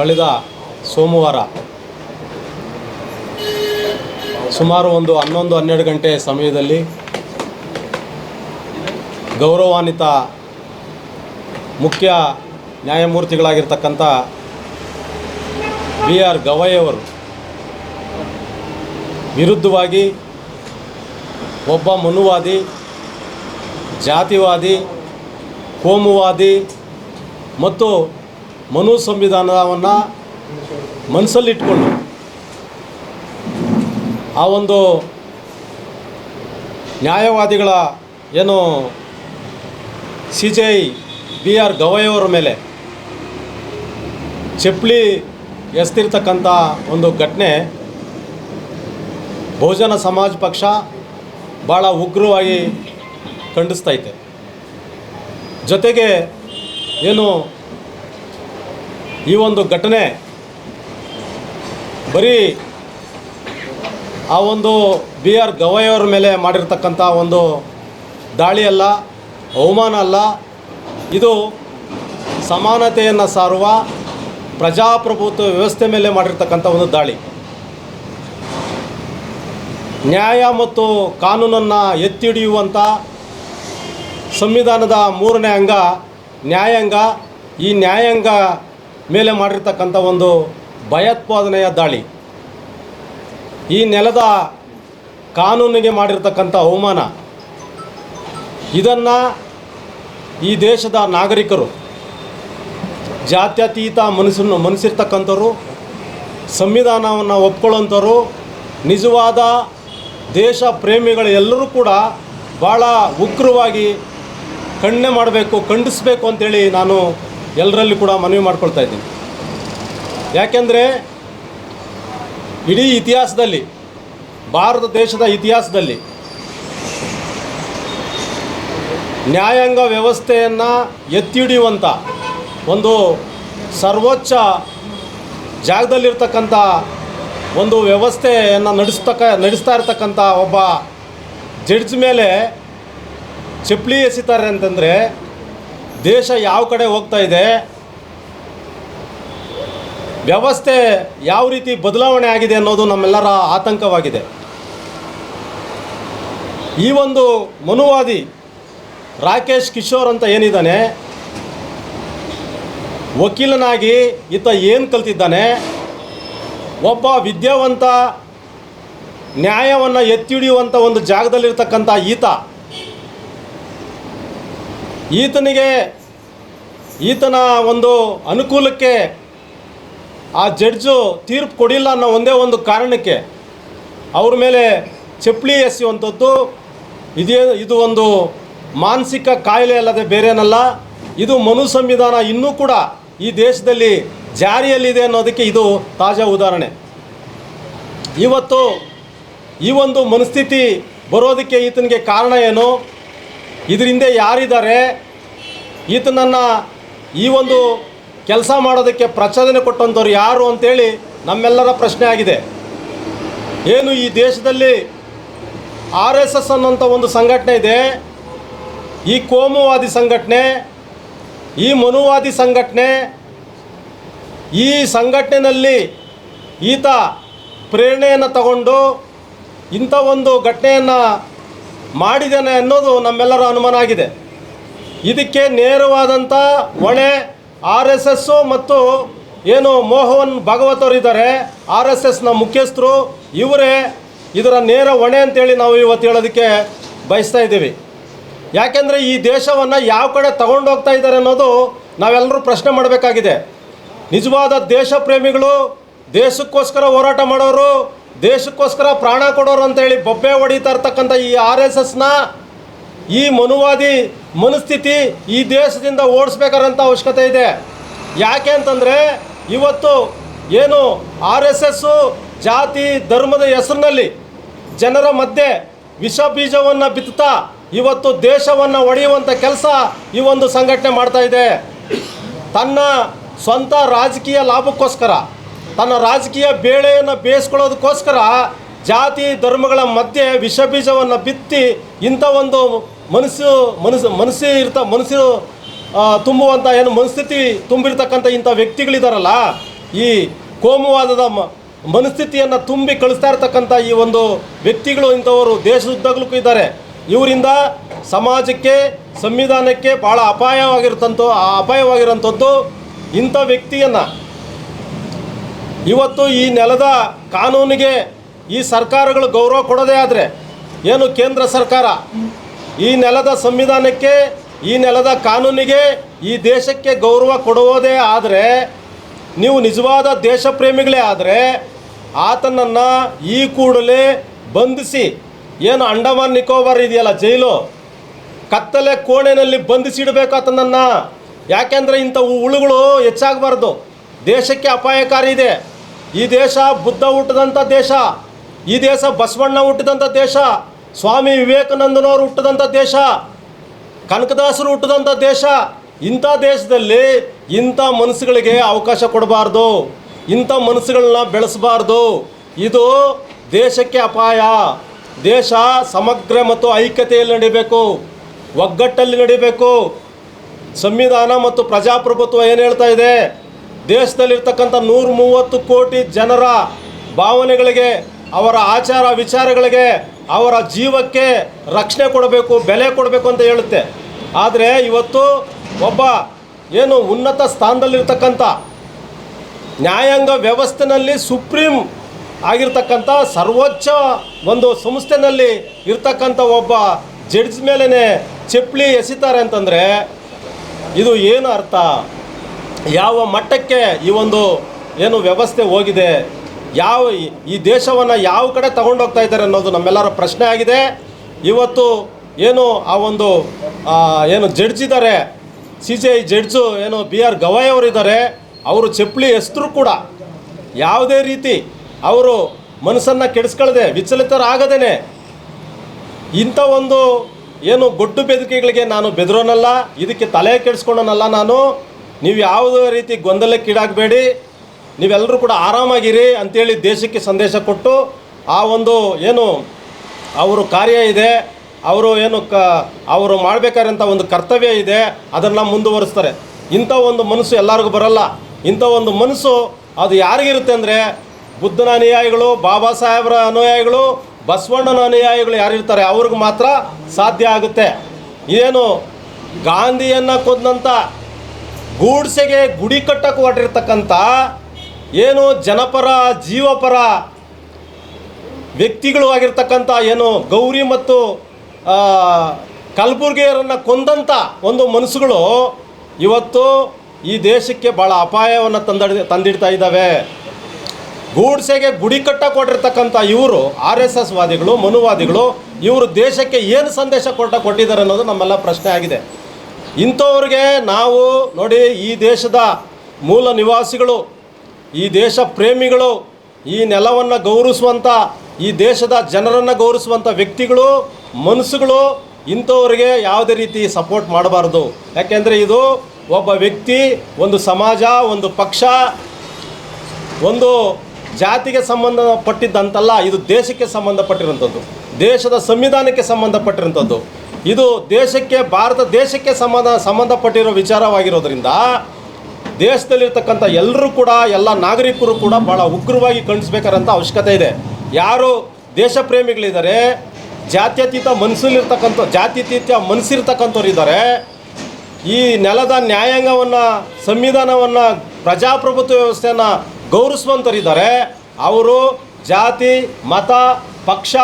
ಕಳೆದ ಸೋಮವಾರ ಸುಮಾರು ಒಂದು ಹನ್ನೊಂದು ಹನ್ನೆರಡು ಗಂಟೆ ಸಮಯದಲ್ಲಿ ಗೌರವಾನ್ವಿತ ಮುಖ್ಯ ನ್ಯಾಯಮೂರ್ತಿಗಳಾಗಿರ್ತಕ್ಕಂಥ ಬಿ ಆರ್ ಗವಯ್ಯವರು ವಿರುದ್ಧವಾಗಿ ಒಬ್ಬ ಮನುವಾದಿ, ಜಾತಿವಾದಿ, ಕೋಮುವಾದಿ ಮತ್ತು ಮನು ಸಂವಿಧಾನವನ್ನು ಮನಸ್ಸಲ್ಲಿಟ್ಕೊಂಡು ಆ ಒಂದು ನ್ಯಾಯವಾದಿಗಳ ಏನು C J I B R ಗವಯ್ಯವರ ಮೇಲೆ ಚಪ್ಪಲಿ ಎಸ್ತಿರ್ತಕ್ಕಂಥ ಒಂದು ಘಟನೆ ಬಹುಜನ ಸಮಾಜ ಪಕ್ಷ ಭಾಳ ಉಗ್ರವಾಗಿ ಖಂಡಿಸ್ತೈತೆ ಜೊತೆಗೆ ಏನು ಈ ಒಂದು ಘಟನೆ ಬರೀ ಆ ಒಂದು ಬಿ ಆರ್ ಗವಾಯಿಯವರ ಮೇಲೆ ಮಾಡಿರ್ತಕ್ಕಂಥ ಒಂದು ದಾಳಿ ಅಲ್ಲ, ಅವಮಾನ ಅಲ್ಲ. ಇದು ಸಮಾನತೆಯನ್ನು ಸಾರುವ ಪ್ರಜಾಪ್ರಭುತ್ವ ವ್ಯವಸ್ಥೆ ಮೇಲೆ ಮಾಡಿರ್ತಕ್ಕಂಥ ಒಂದು ದಾಳಿ. ನ್ಯಾಯ ಮತ್ತು ಕಾನೂನನ್ನು ಎತ್ತಿ ಹಿಡಿಯುವಂಥ ಸಂವಿಧಾನದ ಮೂರನೇ ಅಂಗ ನ್ಯಾಯಾಂಗ. ಈ ನ್ಯಾಯಾಂಗ ಮೇಲೆ ಮಾಡಿರ್ತಕ್ಕಂಥ ಒಂದು ಭಯೋತ್ಪಾದನೆಯ ದಾಳಿ. ಈ ನೆಲದ ಕಾನೂನಿಗೆ ಮಾಡಿರ್ತಕ್ಕಂಥ ಅವಮಾನ. ಇದನ್ನು ಈ ದೇಶದ ನಾಗರಿಕರು, ಜಾತ್ಯತೀತ ಮನಸ್ಸನ್ನು ಮನಸ್ಸಿರ್ತಕ್ಕಂಥವ್ರು, ಸಂವಿಧಾನವನ್ನು ಒಪ್ಕೊಳ್ಳೋಂಥವ್ರು ನಿಜವಾದ ದೇಶ ಪ್ರೇಮಿಗಳು ಎಲ್ಲರೂ ಕೂಡ ಭಾಳ ಉಗ್ರವಾಗಿ ಖಂಡನೆ ಮಾಡಬೇಕು, ಖಂಡಿಸಬೇಕು ಅಂತೇಳಿ ನಾನು ಎಲ್ಲರಲ್ಲಿ ಕೂಡ ಮನವಿ ಮಾಡ್ಕೊಳ್ತಾ ಇದ್ದೀನಿ. ಯಾಕೆಂದರೆ ಇಡೀ ಇತಿಹಾಸದಲ್ಲಿ, ಭಾರತ ದೇಶದ ಇತಿಹಾಸದಲ್ಲಿ ನ್ಯಾಯಾಂಗ ವ್ಯವಸ್ಥೆಯನ್ನು ಎತ್ತಿ ಹಿಡಿಯುವಂಥ ಒಂದು ಸರ್ವೋಚ್ಚ ಜಾಗದಲ್ಲಿರ್ತಕ್ಕಂಥ ಒಂದು ವ್ಯವಸ್ಥೆಯನ್ನು ನಡೆಸ್ತಕ್ಕ ನಡೆಸ್ತಾ ಇರ್ತಕ್ಕಂಥ ಒಬ್ಬ ಜಡ್ಜ್ ಮೇಲೆ ಚಪ್ಪಲಿ ಎಸಿತಾರೆ ಅಂತಂದರೆ ದೇಶ ಯಾವ ಕಡೆ ಹೋಗ್ತಾ ಇದೆ, ವ್ಯವಸ್ಥೆ ಯಾವ ರೀತಿ ಬದಲಾವಣೆ ಆಗಿದೆ ಅನ್ನೋದು ನಮ್ಮೆಲ್ಲರ ಆತಂಕವಾಗಿದೆ. ಈ ಒಂದು ಮನುವಾದಿ ರಾಕೇಶ್ ಕಿಶೋರ್ ಅಂತ ಏನಿದ್ದಾನೆ, ವಕೀಲನಾಗಿ ಈತ ಏನು ಕಲ್ತಿದ್ದಾನೆ, ಒಬ್ಬ ವಿದ್ಯಾವಂತ ನ್ಯಾಯವನ್ನು ಎತ್ತಿ ಹಿಡಿಯುವಂಥ ಒಂದು ಜಾಗದಲ್ಲಿರ್ತಕ್ಕಂಥ ಈತ ಈತನಿಗೆ, ಈತನ ಒಂದು ಅನುಕೂಲಕ್ಕೆ ಆ ಜಡ್ಜು ತೀರ್ಪು ಕೊಡಿಲ್ಲ ಅನ್ನೋ ಒಂದೇ ಒಂದು ಕಾರಣಕ್ಕೆ ಅವ್ರ ಮೇಲೆ ಚಪ್ಪಲಿ ಎಸೆಯುವಂಥದ್ದು, ಇದೇ, ಇದು ಒಂದು ಮಾನಸಿಕ ಕಾಯಿಲೆ ಅಲ್ಲದೆ ಬೇರೇನಲ್ಲ, ಇದು ಮನು ಸಂವಿಧಾನ ಇನ್ನೂ ಕೂಡ ಈ ದೇಶದಲ್ಲಿ ಜಾರಿಯಲ್ಲಿದೆ ಅನ್ನೋದಕ್ಕೆ ಇದು ತಾಜಾ ಉದಾಹರಣೆ. ಇವತ್ತು ಈ ಒಂದು ಮನಸ್ಥಿತಿ ಬರೋದಕ್ಕೆ ಈತನಿಗೆ ಕಾರಣ ಏನು? ಇದರಿಂದ ಯಾರಿದ್ದಾರೆ? ಈತನನ್ನು ಈ ಒಂದು ಕೆಲಸ ಮಾಡೋದಕ್ಕೆ ಪ್ರಚೋದನೆ ಕೊಟ್ಟಂಥವ್ರು ಯಾರು ಅಂತೇಳಿ ನಮ್ಮೆಲ್ಲರ ಪ್ರಶ್ನೆ ಆಗಿದೆ. ಏನು ಈ ದೇಶದಲ್ಲಿ ಆರ್ ಎಸ್ ಎಸ್ ಅನ್ನೋಂಥ ಒಂದು ಸಂಘಟನೆ ಇದೆ? ಈ ಕೋಮುವಾದಿ ಸಂಘಟನೆ, ಈ ಮನುವಾದಿ ಸಂಘಟನೆ, ಈ ಸಂಘಟನೆಯಲ್ಲಿ ಈತ ಪ್ರೇರಣೆಯನ್ನು ತಗೊಂಡು ಇಂಥ ಒಂದು ಘಟನೆಯನ್ನು ಮಾಡಿದ್ದಾನೆ ಅನ್ನೋದು ನಮ್ಮೆಲ್ಲರ ಅನುಮಾನ ಆಗಿದೆ. ಇದಕ್ಕೆ ನೇರವಾದಂಥ ಹೊಣೆ ಆರ್ ಎಸ್ ಎಸ್ಸು ಮತ್ತು ಏನು ಮೋಹನ್ ಭಾಗವತ್ ಅವರು ಇದ್ದಾರೆ. ಆರ್ ಎಸ್ ಎಸ್ನ ಮುಖ್ಯಸ್ಥರು, ಇವರೇ ಇದರ ನೇರ ಹೊಣೆ ಅಂತೇಳಿ ನಾವು ಇವತ್ತು ಹೇಳೋದಕ್ಕೆ ಬಯಸ್ತಾ ಇದ್ದೀವಿ. ಯಾಕೆಂದರೆ ಈ ದೇಶವನ್ನು ಯಾವ ಕಡೆ ತಗೊಂಡು ಹೋಗ್ತಾ ಇದ್ದಾರೆ ಅನ್ನೋದು ನಾವೆಲ್ಲರೂ ಪ್ರಶ್ನೆ ಮಾಡಬೇಕಾಗಿದೆ. ನಿಜವಾದ ದೇಶ ಪ್ರೇಮಿಗಳು ದೇಶಕ್ಕೋಸ್ಕರ ಹೋರಾಟ ಮಾಡೋರು ದೇಶಕ್ಕೋಸ್ಕರ ಪ್ರಾಣ ಕೊಡೋರು ಅಂತೇಳಿ ಬೊಬ್ಬೆ ಹೊಡಿತಾ ಇರ್ತಕ್ಕಂಥ ಈ ಆರ್ ಎಸ್ ಎಸ್ನ ಈ ಮನುವಾದಿ ಮನಸ್ಥಿತಿ ಈ ದೇಶದಿಂದ ಓಡಿಸ್ಬೇಕಾದಂಥ ಅವಶ್ಯಕತೆ ಇದೆ. ಯಾಕೆ ಅಂತಂದರೆ ಇವತ್ತು ಏನು ಆರ್ ಎಸ್ ಎಸ್ಸು ಜಾತಿ ಧರ್ಮದ ಹೆಸರಿನಲ್ಲಿ ಜನರ ಮಧ್ಯೆ ವಿಷ ಬೀಜವನ್ನು ಬಿತ್ತುತ್ತಾ ಇವತ್ತು ದೇಶವನ್ನು ಒಡೆಯುವಂಥ ಕೆಲಸ ಈ ಒಂದು ಸಂಘಟನೆ ಮಾಡ್ತಾ ಇದೆ. ತನ್ನ ಸ್ವಂತ ರಾಜಕೀಯ ಲಾಭಕ್ಕೋಸ್ಕರ ತನ್ನ ರಾಜಕೀಯ ಬೇಳೆಯನ್ನು ಬೇಯಿಸ್ಕೊಳ್ಳೋದಕ್ಕೋಸ್ಕರ ಜಾತಿ ಧರ್ಮಗಳ ಮಧ್ಯೆ ವಿಷ ಬೀಜವನ್ನು ಬಿತ್ತಿ ಇಂಥ ಒಂದು ಮನಸ್ಸು ಮನಸ್ಸು ಮನಸ್ಸು ಇರ್ತ ಮನಸ್ಸು ತುಂಬುವಂಥ ಏನು ಮನಸ್ಥಿತಿ ತುಂಬಿರ್ತಕ್ಕಂಥ ಇಂಥ ವ್ಯಕ್ತಿಗಳಿದಾರಲ್ಲ, ಈ ಕೋಮುವಾದದ ಮನಸ್ಥಿತಿಯನ್ನು ತುಂಬಿ ಕಳಿಸ್ತಾ ಇರ್ತಕ್ಕಂಥ ಈ ಒಂದು ವ್ಯಕ್ತಿಗಳು ಇಂಥವರು ದೇಶದುದ್ದಗಲಕ್ಕೂ ಇದ್ದಾರೆ. ಇವರಿಂದ ಸಮಾಜಕ್ಕೆ, ಸಂವಿಧಾನಕ್ಕೆ ಭಾಳ ಅಪಾಯವಾಗಿರ್ತಂಥ ಅಪಾಯವಾಗಿರೋಂಥದ್ದು ಇಂಥ ವ್ಯಕ್ತಿಯನ್ನು ಇವತ್ತು ಈ ನೆಲದ ಕಾನೂನಿಗೆ ಈ ಸರ್ಕಾರಗಳು ಗೌರವ ಕೊಡೋದೇ ಆದರೆ ಏನು ಕೇಂದ್ರ ಸರ್ಕಾರ? ಈ ನೆಲದ ಸಂವಿಧಾನಕ್ಕೆ, ಈ ನೆಲದ ಕಾನೂನಿಗೆ, ಈ ದೇಶಕ್ಕೆ ಗೌರವ ಕೊಡುವುದೇ ಆದರೆ, ನೀವು ನಿಜವಾದ ದೇಶ ಪ್ರೇಮಿಗಳೇ ಆದರೆ, ಆತನನ್ನು ಈ ಕೂಡಲೇ ಬಂಧಿಸಿ, ಏನು ಅಂಡಮಾನ್ ನಿಕೋಬಾರ್ ಇದೆಯಲ್ಲ ಜೈಲು, ಕತ್ತಲೆ ಕೋಣೆಯಲ್ಲಿ ಬಂಧಿಸಿಡಬೇಕು ಆತನನ್ನು. ಯಾಕೆಂದರೆ ಇಂಥ ಹುಳುಗಳು ಹೆಚ್ಚಾಗಬಾರ್ದು. ದೇಶಕ್ಕೆ ಅಪಾಯಕಾರಿ ಇದೆ. ಈ ದೇಶ ಬುದ್ಧ ಹುಟ್ಟಿದಂಥ ದೇಶ, ಈ ದೇಶ ಬಸವಣ್ಣ ಹುಟ್ಟಿದಂಥ ದೇಶ, ಸ್ವಾಮಿ ವಿವೇಕಾನಂದನವರು ಹುಟ್ಟಿದಂಥ ದೇಶ, ಕನಕದಾಸರು ಹುಟ್ಟಿದಂಥ ದೇಶ, ಇಂಥ ದೇಶದಲ್ಲಿ ಇಂಥ ಮನಸ್ಸುಗಳಿಗೆ ಅವಕಾಶ ಕೊಡಬಾರ್ದು, ಇಂಥ ಮನಸ್ಸುಗಳನ್ನ ಬೆಳೆಸಬಾರ್ದು. ಇದು ದೇಶಕ್ಕೆ ಅಪಾಯ. ದೇಶ ಸಮಗ್ರ ಮತ್ತು ಐಕ್ಯತೆಯಲ್ಲಿ ನಡಿಬೇಕು, ಒಗ್ಗಟ್ಟಲ್ಲಿ ನಡಿಬೇಕು. ಸಂವಿಧಾನ ಮತ್ತು ಪ್ರಜಾಪ್ರಭುತ್ವ ಏನು ಹೇಳ್ತಾ ಇದೆ? ದೇಶದಲ್ಲಿರ್ತಕ್ಕಂಥ ನೂರ ಮೂವತ್ತು ಕೋಟಿ ಜನರ ಭಾವನೆಗಳಿಗೆ, ಅವರ ಆಚಾರ ವಿಚಾರಗಳಿಗೆ ಅವರ ಜೀವಕ್ಕೆ ರಕ್ಷಣೆ ಕೊಡಬೇಕು, ಬೆಲೆ ಕೊಡಬೇಕು ಅಂತ ಹೇಳುತ್ತೆ. ಆದರೆ ಇವತ್ತು ಒಬ್ಬ ಏನು ಉನ್ನತ ಸ್ಥಾನದಲ್ಲಿರ್ತಕ್ಕಂಥ ನ್ಯಾಯಾಂಗ ವ್ಯವಸ್ಥೆನಲ್ಲಿ ಸುಪ್ರೀಂ ಆಗಿರ್ತಕ್ಕಂಥ ಸರ್ವೋಚ್ಚ ಒಂದು ಸಂಸ್ಥೆನಲ್ಲಿ ಇರ್ತಕ್ಕಂಥ ಒಬ್ಬ ಜಡ್ಜ್ ಮೇಲೇ ಚಪ್ಪಲಿ ಎಸಿತಾರೆ ಅಂತಂದರೆ ಇದು ಏನು ಅರ್ಥ? ಯಾವ ಮಟ್ಟಕ್ಕೆ ಈ ಒಂದು ಏನು ವ್ಯವಸ್ಥೆ ಹೋಗಿದೆ, ಯಾವ ಈ- ದೇಶವನ್ನು ಯಾವ ಕಡೆ ತಗೊಂಡೋಗ್ತಾ ಇದ್ದಾರೆ ಅನ್ನೋದು ನಮ್ಮೆಲ್ಲರ ಪ್ರಶ್ನೆ ಆಗಿದೆ. ಇವತ್ತು ಏನು ಆ ಒಂದು ಏನು ಜಡ್ಜ್ ಇದ್ದಾರೆ ಸಿ ಸಿ ಐ ಜಡ್ಜು ಏನು ಬಿ ಆರ್ ಗವಾಯ್ ಅವರಿದ್ದಾರೆ ಅವರು ಚಪ್ಪಲಿ ಹೆಸರು ಕೂಡ ಯಾವುದೇ ರೀತಿ ಅವರು ಮನಸ್ಸನ್ನು ಕೆಡಿಸ್ಕೊಳ್ಳದೆ ವಿಚಲಿತರಾಗದೇನೆ. ಇಂಥ ಒಂದು ಏನು ಗೊಡ್ಡು ಬೆದರಿಕೆಗಳಿಗೆ ನಾನು ಬೆದರೋನಲ್ಲ, ಇದಕ್ಕೆ ತಲೆ ಕೆಡಿಸ್ಕೊಳ್ಳೋನಲ್ಲ ನಾನು. ನೀವು ಯಾವುದೇ ರೀತಿ ಗೊಂದಲಕ್ಕೀಡಾಗಬೇಡಿ ನೀವೆಲ್ಲರೂ ಕೂಡ ಆರಾಮಾಗಿರಿ ಅಂತೇಳಿ ದೇಶಕ್ಕೆ ಸಂದೇಶ ಕೊಟ್ಟು ಆ ಒಂದು ಏನು ಅವರು ಕಾರ್ಯ ಇದೆ, ಅವರು ಏನು ಕ ಅವರು ಮಾಡಬೇಕಾದಂಥ ಒಂದು ಕರ್ತವ್ಯ ಇದೆ, ಅದನ್ನು ಮುಂದುವರಿಸ್ತಾರೆ. ಇಂಥ ಒಂದು ಮನಸ್ಸು ಎಲ್ಲರಿಗೂ ಬರಲ್ಲ. ಇಂಥ ಒಂದು ಮನಸ್ಸು ಅದು ಯಾರಿಗಿರುತ್ತೆ ಅಂದರೆ ಬುದ್ಧನ ಅನುಯಾಯಿಗಳು, ಬಾಬಾ ಸಾಹೇಬರ ಅನುಯಾಯಿಗಳು, ಬಸವಣ್ಣನ ಅನುಯಾಯಿಗಳು ಯಾರಿರ್ತಾರೆ, ಅವ್ರಿಗೆ ಮಾತ್ರ ಸಾಧ್ಯ ಆಗುತ್ತೆ. ಏನು ಗಾಂಧಿಯನ್ನು ಕೊಂದಂಥ ಗೂಡ್ಸೆಗೆ ಗುಡಿ ಕಟ್ಟಕ್ಕೆ ಹೊರಟಿರ್ತಕ್ಕಂಥ ಏನು ಜನಪರ, ಜೀವಪರ ವ್ಯಕ್ತಿಗಳು ಆಗಿರ್ತಕ್ಕಂಥ ಏನು ಗೌರಿ ಮತ್ತು ಕಲಬುರ್ಗಿಯರನ್ನು ಕೊಂದಂಥ ಒಂದು ಮನಸ್ಸುಗಳು ಇವತ್ತು ಈ ದೇಶಕ್ಕೆ ಭಾಳ ಅಪಾಯವನ್ನು ತಂದ ತಂದಿಡ್ತಾ ಇದ್ದಾವೆ. ಗೂಡ್ಸೆಗೆ ಗುಡಿ ಕಟ್ಟಕ್ಕೆ ಕೊಟ್ಟಿರ್ತಕ್ಕಂಥ ಇವರು ಆರ್ ಎಸ್ ಎಸ್ ವಾದಿಗಳು, ಮನುವಾದಿಗಳು, ಇವರು ದೇಶಕ್ಕೆ ಏನು ಸಂದೇಶ ಕೊಟ್ಟ ಕೊಟ್ಟಿದ್ದಾರೆ ಅನ್ನೋದು ನಮ್ಮೆಲ್ಲ ಪ್ರಶ್ನೆ ಆಗಿದೆ. ಇಂಥವ್ರಿಗೆ ನಾವು ನೋಡಿ ಈ ದೇಶದ ಮೂಲ ನಿವಾಸಿಗಳು, ಈ ದೇಶ ಪ್ರೇಮಿಗಳು, ಈ ನೆಲವನ್ನು ಗೌರವಿಸುವಂಥ ಈ ದೇಶದ ಜನರನ್ನು ಗೌರವಿಸುವಂಥ ವ್ಯಕ್ತಿಗಳು, ಮನಸ್ಸುಗಳು ಇಂಥವ್ರಿಗೆ ಯಾವುದೇ ರೀತಿ ಸಪೋರ್ಟ್ ಮಾಡಬಾರ್ದು. ಯಾಕೆಂದರೆ ಇದು ಒಬ್ಬ ವ್ಯಕ್ತಿ, ಒಂದು ಸಮಾಜ, ಒಂದು ಪಕ್ಷ, ಒಂದು ಜಾತಿಗೆ ಸಂಬಂಧಪಟ್ಟಿದ್ದಂತಲ್ಲ, ಇದು ದೇಶಕ್ಕೆ ಸಂಬಂಧಪಟ್ಟಿರುವಂಥದ್ದು ದೇಶದ ಸಂವಿಧಾನಕ್ಕೆ ಸಂಬಂಧಪಟ್ಟಿರುವಂಥದ್ದು ಇದು ದೇಶಕ್ಕೆ, ಭಾರತ ದೇಶಕ್ಕೆ ಸಂಬಂಧ, ಸಂಬಂಧಪಟ್ಟಿರೋ ವಿಚಾರವಾಗಿರೋದ್ರಿಂದ ದೇಶದಲ್ಲಿರ್ತಕ್ಕಂಥ ಎಲ್ಲರೂ ಕೂಡ, ಎಲ್ಲ ನಾಗರಿಕರು ಕೂಡ ಭಾಳ ಉಗ್ರವಾಗಿ ಕಣಿಸ್ಬೇಕಾದಂಥ ಅವಶ್ಯಕತೆ ಇದೆ. ಯಾರು ದೇಶ ಪ್ರೇಮಿಗಳಿದ್ದಾರೆ, ಜಾತ್ಯತೀತ ಮನಸ್ಸಲ್ಲಿರ್ತಕ್ಕಂಥ, ಜಾತ್ಯತೀತ ಮನಸ್ಸಿರ್ತಕ್ಕಂಥವ್ರು ಇದ್ದಾರೆ ಈ ನೆಲದ ನ್ಯಾಯಾಂಗವನ್ನು, ಸಂವಿಧಾನವನ್ನು, ಪ್ರಜಾಪ್ರಭುತ್ವ ವ್ಯವಸ್ಥೆಯನ್ನು ಗೌರವಿಸುವಂಥರಿದ್ದಾರೆ ಅವರು ಜಾತಿ, ಮತ, ಪಕ್ಷ,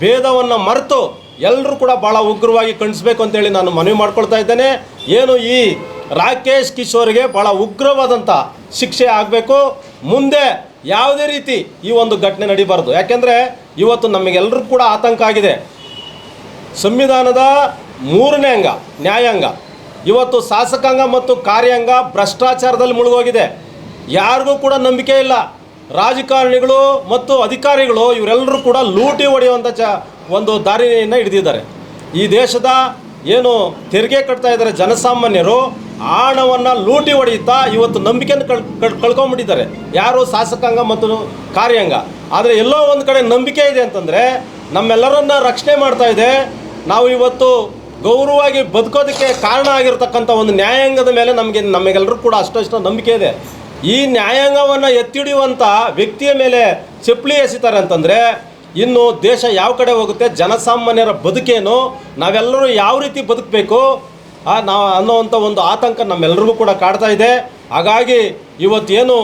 ಭೇದವನ್ನು ಮರೆತು ಎಲ್ಲರೂ ಕೂಡ ಭಾಳ ಉಗ್ರವಾಗಿ ಕಣಿಸ್ಬೇಕು ಅಂತೇಳಿ ನಾನು ಮನವಿ ಮಾಡ್ಕೊಳ್ತಾ ಇದ್ದೇನೆ. ಏನು ಈ ರಾಕೇಶ್ ಕಿಶೋರ್ಗೆ ಭಾಳ ಉಗ್ರವಾದಂಥ ಶಿಕ್ಷೆ ಆಗಬೇಕು. ಮುಂದೆ ಯಾವುದೇ ರೀತಿ ಈ ಒಂದು ಘಟನೆ ನಡಿಬಾರ್ದು. ಯಾಕೆಂದರೆ ಇವತ್ತು ನಮಗೆಲ್ಲರೂ ಕೂಡ ಆತಂಕ ಆಗಿದೆ. ಸಂವಿಧಾನದ ಮೂರನೇ ಅಂಗ, ನ್ಯಾಯಾಂಗ. ಇವತ್ತು ಶಾಸಕಾಂಗ ಮತ್ತು ಕಾರ್ಯಾಂಗ ಭ್ರಷ್ಟಾಚಾರದಲ್ಲಿ ಮುಳುಗೋಗಿದೆ. ಯಾರಿಗೂ ಕೂಡ ನಂಬಿಕೆ ಇಲ್ಲ. ರಾಜಕಾರಣಿಗಳು ಮತ್ತು ಅಧಿಕಾರಿಗಳು ಇವರೆಲ್ಲರೂ ಕೂಡ ಲೂಟಿ ಹೊಡೆಯುವಂಥ ಚ ಒಂದು ದಾರಿಯನ್ನು ಹಿಡಿದಿದ್ದಾರೆ. ಈ ದೇಶದ ಏನು ತೆರಿಗೆ ಕಟ್ತಾ ಇದ್ದಾರೆ ಜನಸಾಮಾನ್ಯರು ಹಣವನ್ನು ಲೂಟಿ ಹೊಡೆಯುತ್ತಾ ಇವತ್ತು ನಂಬಿಕೆಯನ್ನು ಕಳ್, ಕಳ್- ಕಳ್ಕೊಂಡ್ಬಿಟ್ಟಿದ್ದಾರೆ ಯಾರು ಶಾಸಕಾಂಗ ಮತ್ತು ಕಾರ್ಯಾಂಗ. ಆದರೆ ಎಲ್ಲೋ ಒಂದು ಕಡೆ ನಂಬಿಕೆ ಇದೆ ಅಂತಂದರೆ ನಮ್ಮೆಲ್ಲರನ್ನ ರಕ್ಷಣೆ ಮಾಡ್ತಾ ಇದೆ. ನಾವು ಇವತ್ತು ಗೌರವವಾಗಿ ಬದುಕೋದಕ್ಕೆ ಕಾರಣ ಆಗಿರತಕ್ಕಂಥ ಒಂದು ನ್ಯಾಯಾಂಗದ ಮೇಲೆ ನಮಗೆ ನಮಗೆಲ್ಲರೂ ಕೂಡ ಅಷ್ಟಷ್ಟು ನಂಬಿಕೆ ಇದೆ. ಈ ನ್ಯಾಯಾಂಗವನ್ನು ಎತ್ತಿಡಿಯುವಂಥ ವ್ಯಕ್ತಿಯ ಮೇಲೆ ಚಪ್ಪಲಿ ಎಸಿತಾರೆ ಅಂತಂದರೆ ಇನ್ನು ದೇಶ ಯಾವ ಕಡೆ ಹೋಗುತ್ತೆ, ಜನಸಾಮಾನ್ಯರ ಬದುಕೇನು, ನಾವೆಲ್ಲರೂ ಯಾವ ರೀತಿ ಬದುಕಬೇಕು ನಾವು ಅನ್ನೋವಂಥ ಒಂದು ಆತಂಕ ನಮ್ಮೆಲ್ಲರಿಗೂ ಕೂಡ ಕಾಡ್ತಾ ಇದೆ. ಹಾಗಾಗಿ ಇವತ್ತೇನು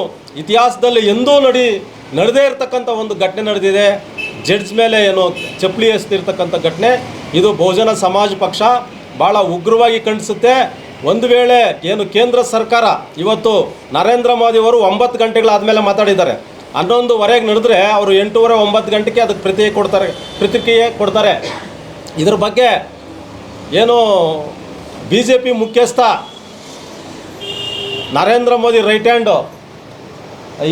ಇತಿಹಾಸದಲ್ಲಿ ಎಂದೂ ನಡಿ, ನಡೆದೇ ಇರತಕ್ಕಂಥ ಒಂದು ಘಟನೆ ನಡೆದಿದೆ. ಜಡ್ಜ್ ಮೇಲೆ ಏನು ಚಪ್ಪಲಿ ಎಸ್ತಿರ್ತಕ್ಕಂಥ ಘಟನೆ, ಇದು ಬಹುಜನ ಸಮಾಜ ಪಕ್ಷ ಭಾಳ ಉಗ್ರವಾಗಿ ಖಂಡಿಸುತ್ತೆ. ಒಂದು ವೇಳೆ ಏನು ಕೇಂದ್ರ ಸರ್ಕಾರ, ಇವತ್ತು ನರೇಂದ್ರ ಮೋದಿ ಅವರು ಒಂಬತ್ತು ಗಂಟೆಗಳಾದಮೇಲೆ ಮಾತಾಡಿದ್ದಾರೆ. ಹನ್ನೊಂದುವರೆಗೆ ನಡೆದ್ರೆ ಅವರು ಎಂಟೂವರೆ, ಒಂಬತ್ತು ಗಂಟೆಗೆ ಅದಕ್ಕೆ ಪ್ರತಿಕ್ರಿಯೆ ಕೊಡ್ತಾರೆ ಪ್ರತಿಕ್ರಿಯೆ ಕೊಡ್ತಾರೆ. ಇದ್ರ ಬಗ್ಗೆ ಏನು ಬಿ ಜೆ ಪಿ ಮುಖ್ಯಸ್ಥ ನರೇಂದ್ರ ಮೋದಿ ರೈಟ್ ಹ್ಯಾಂಡು,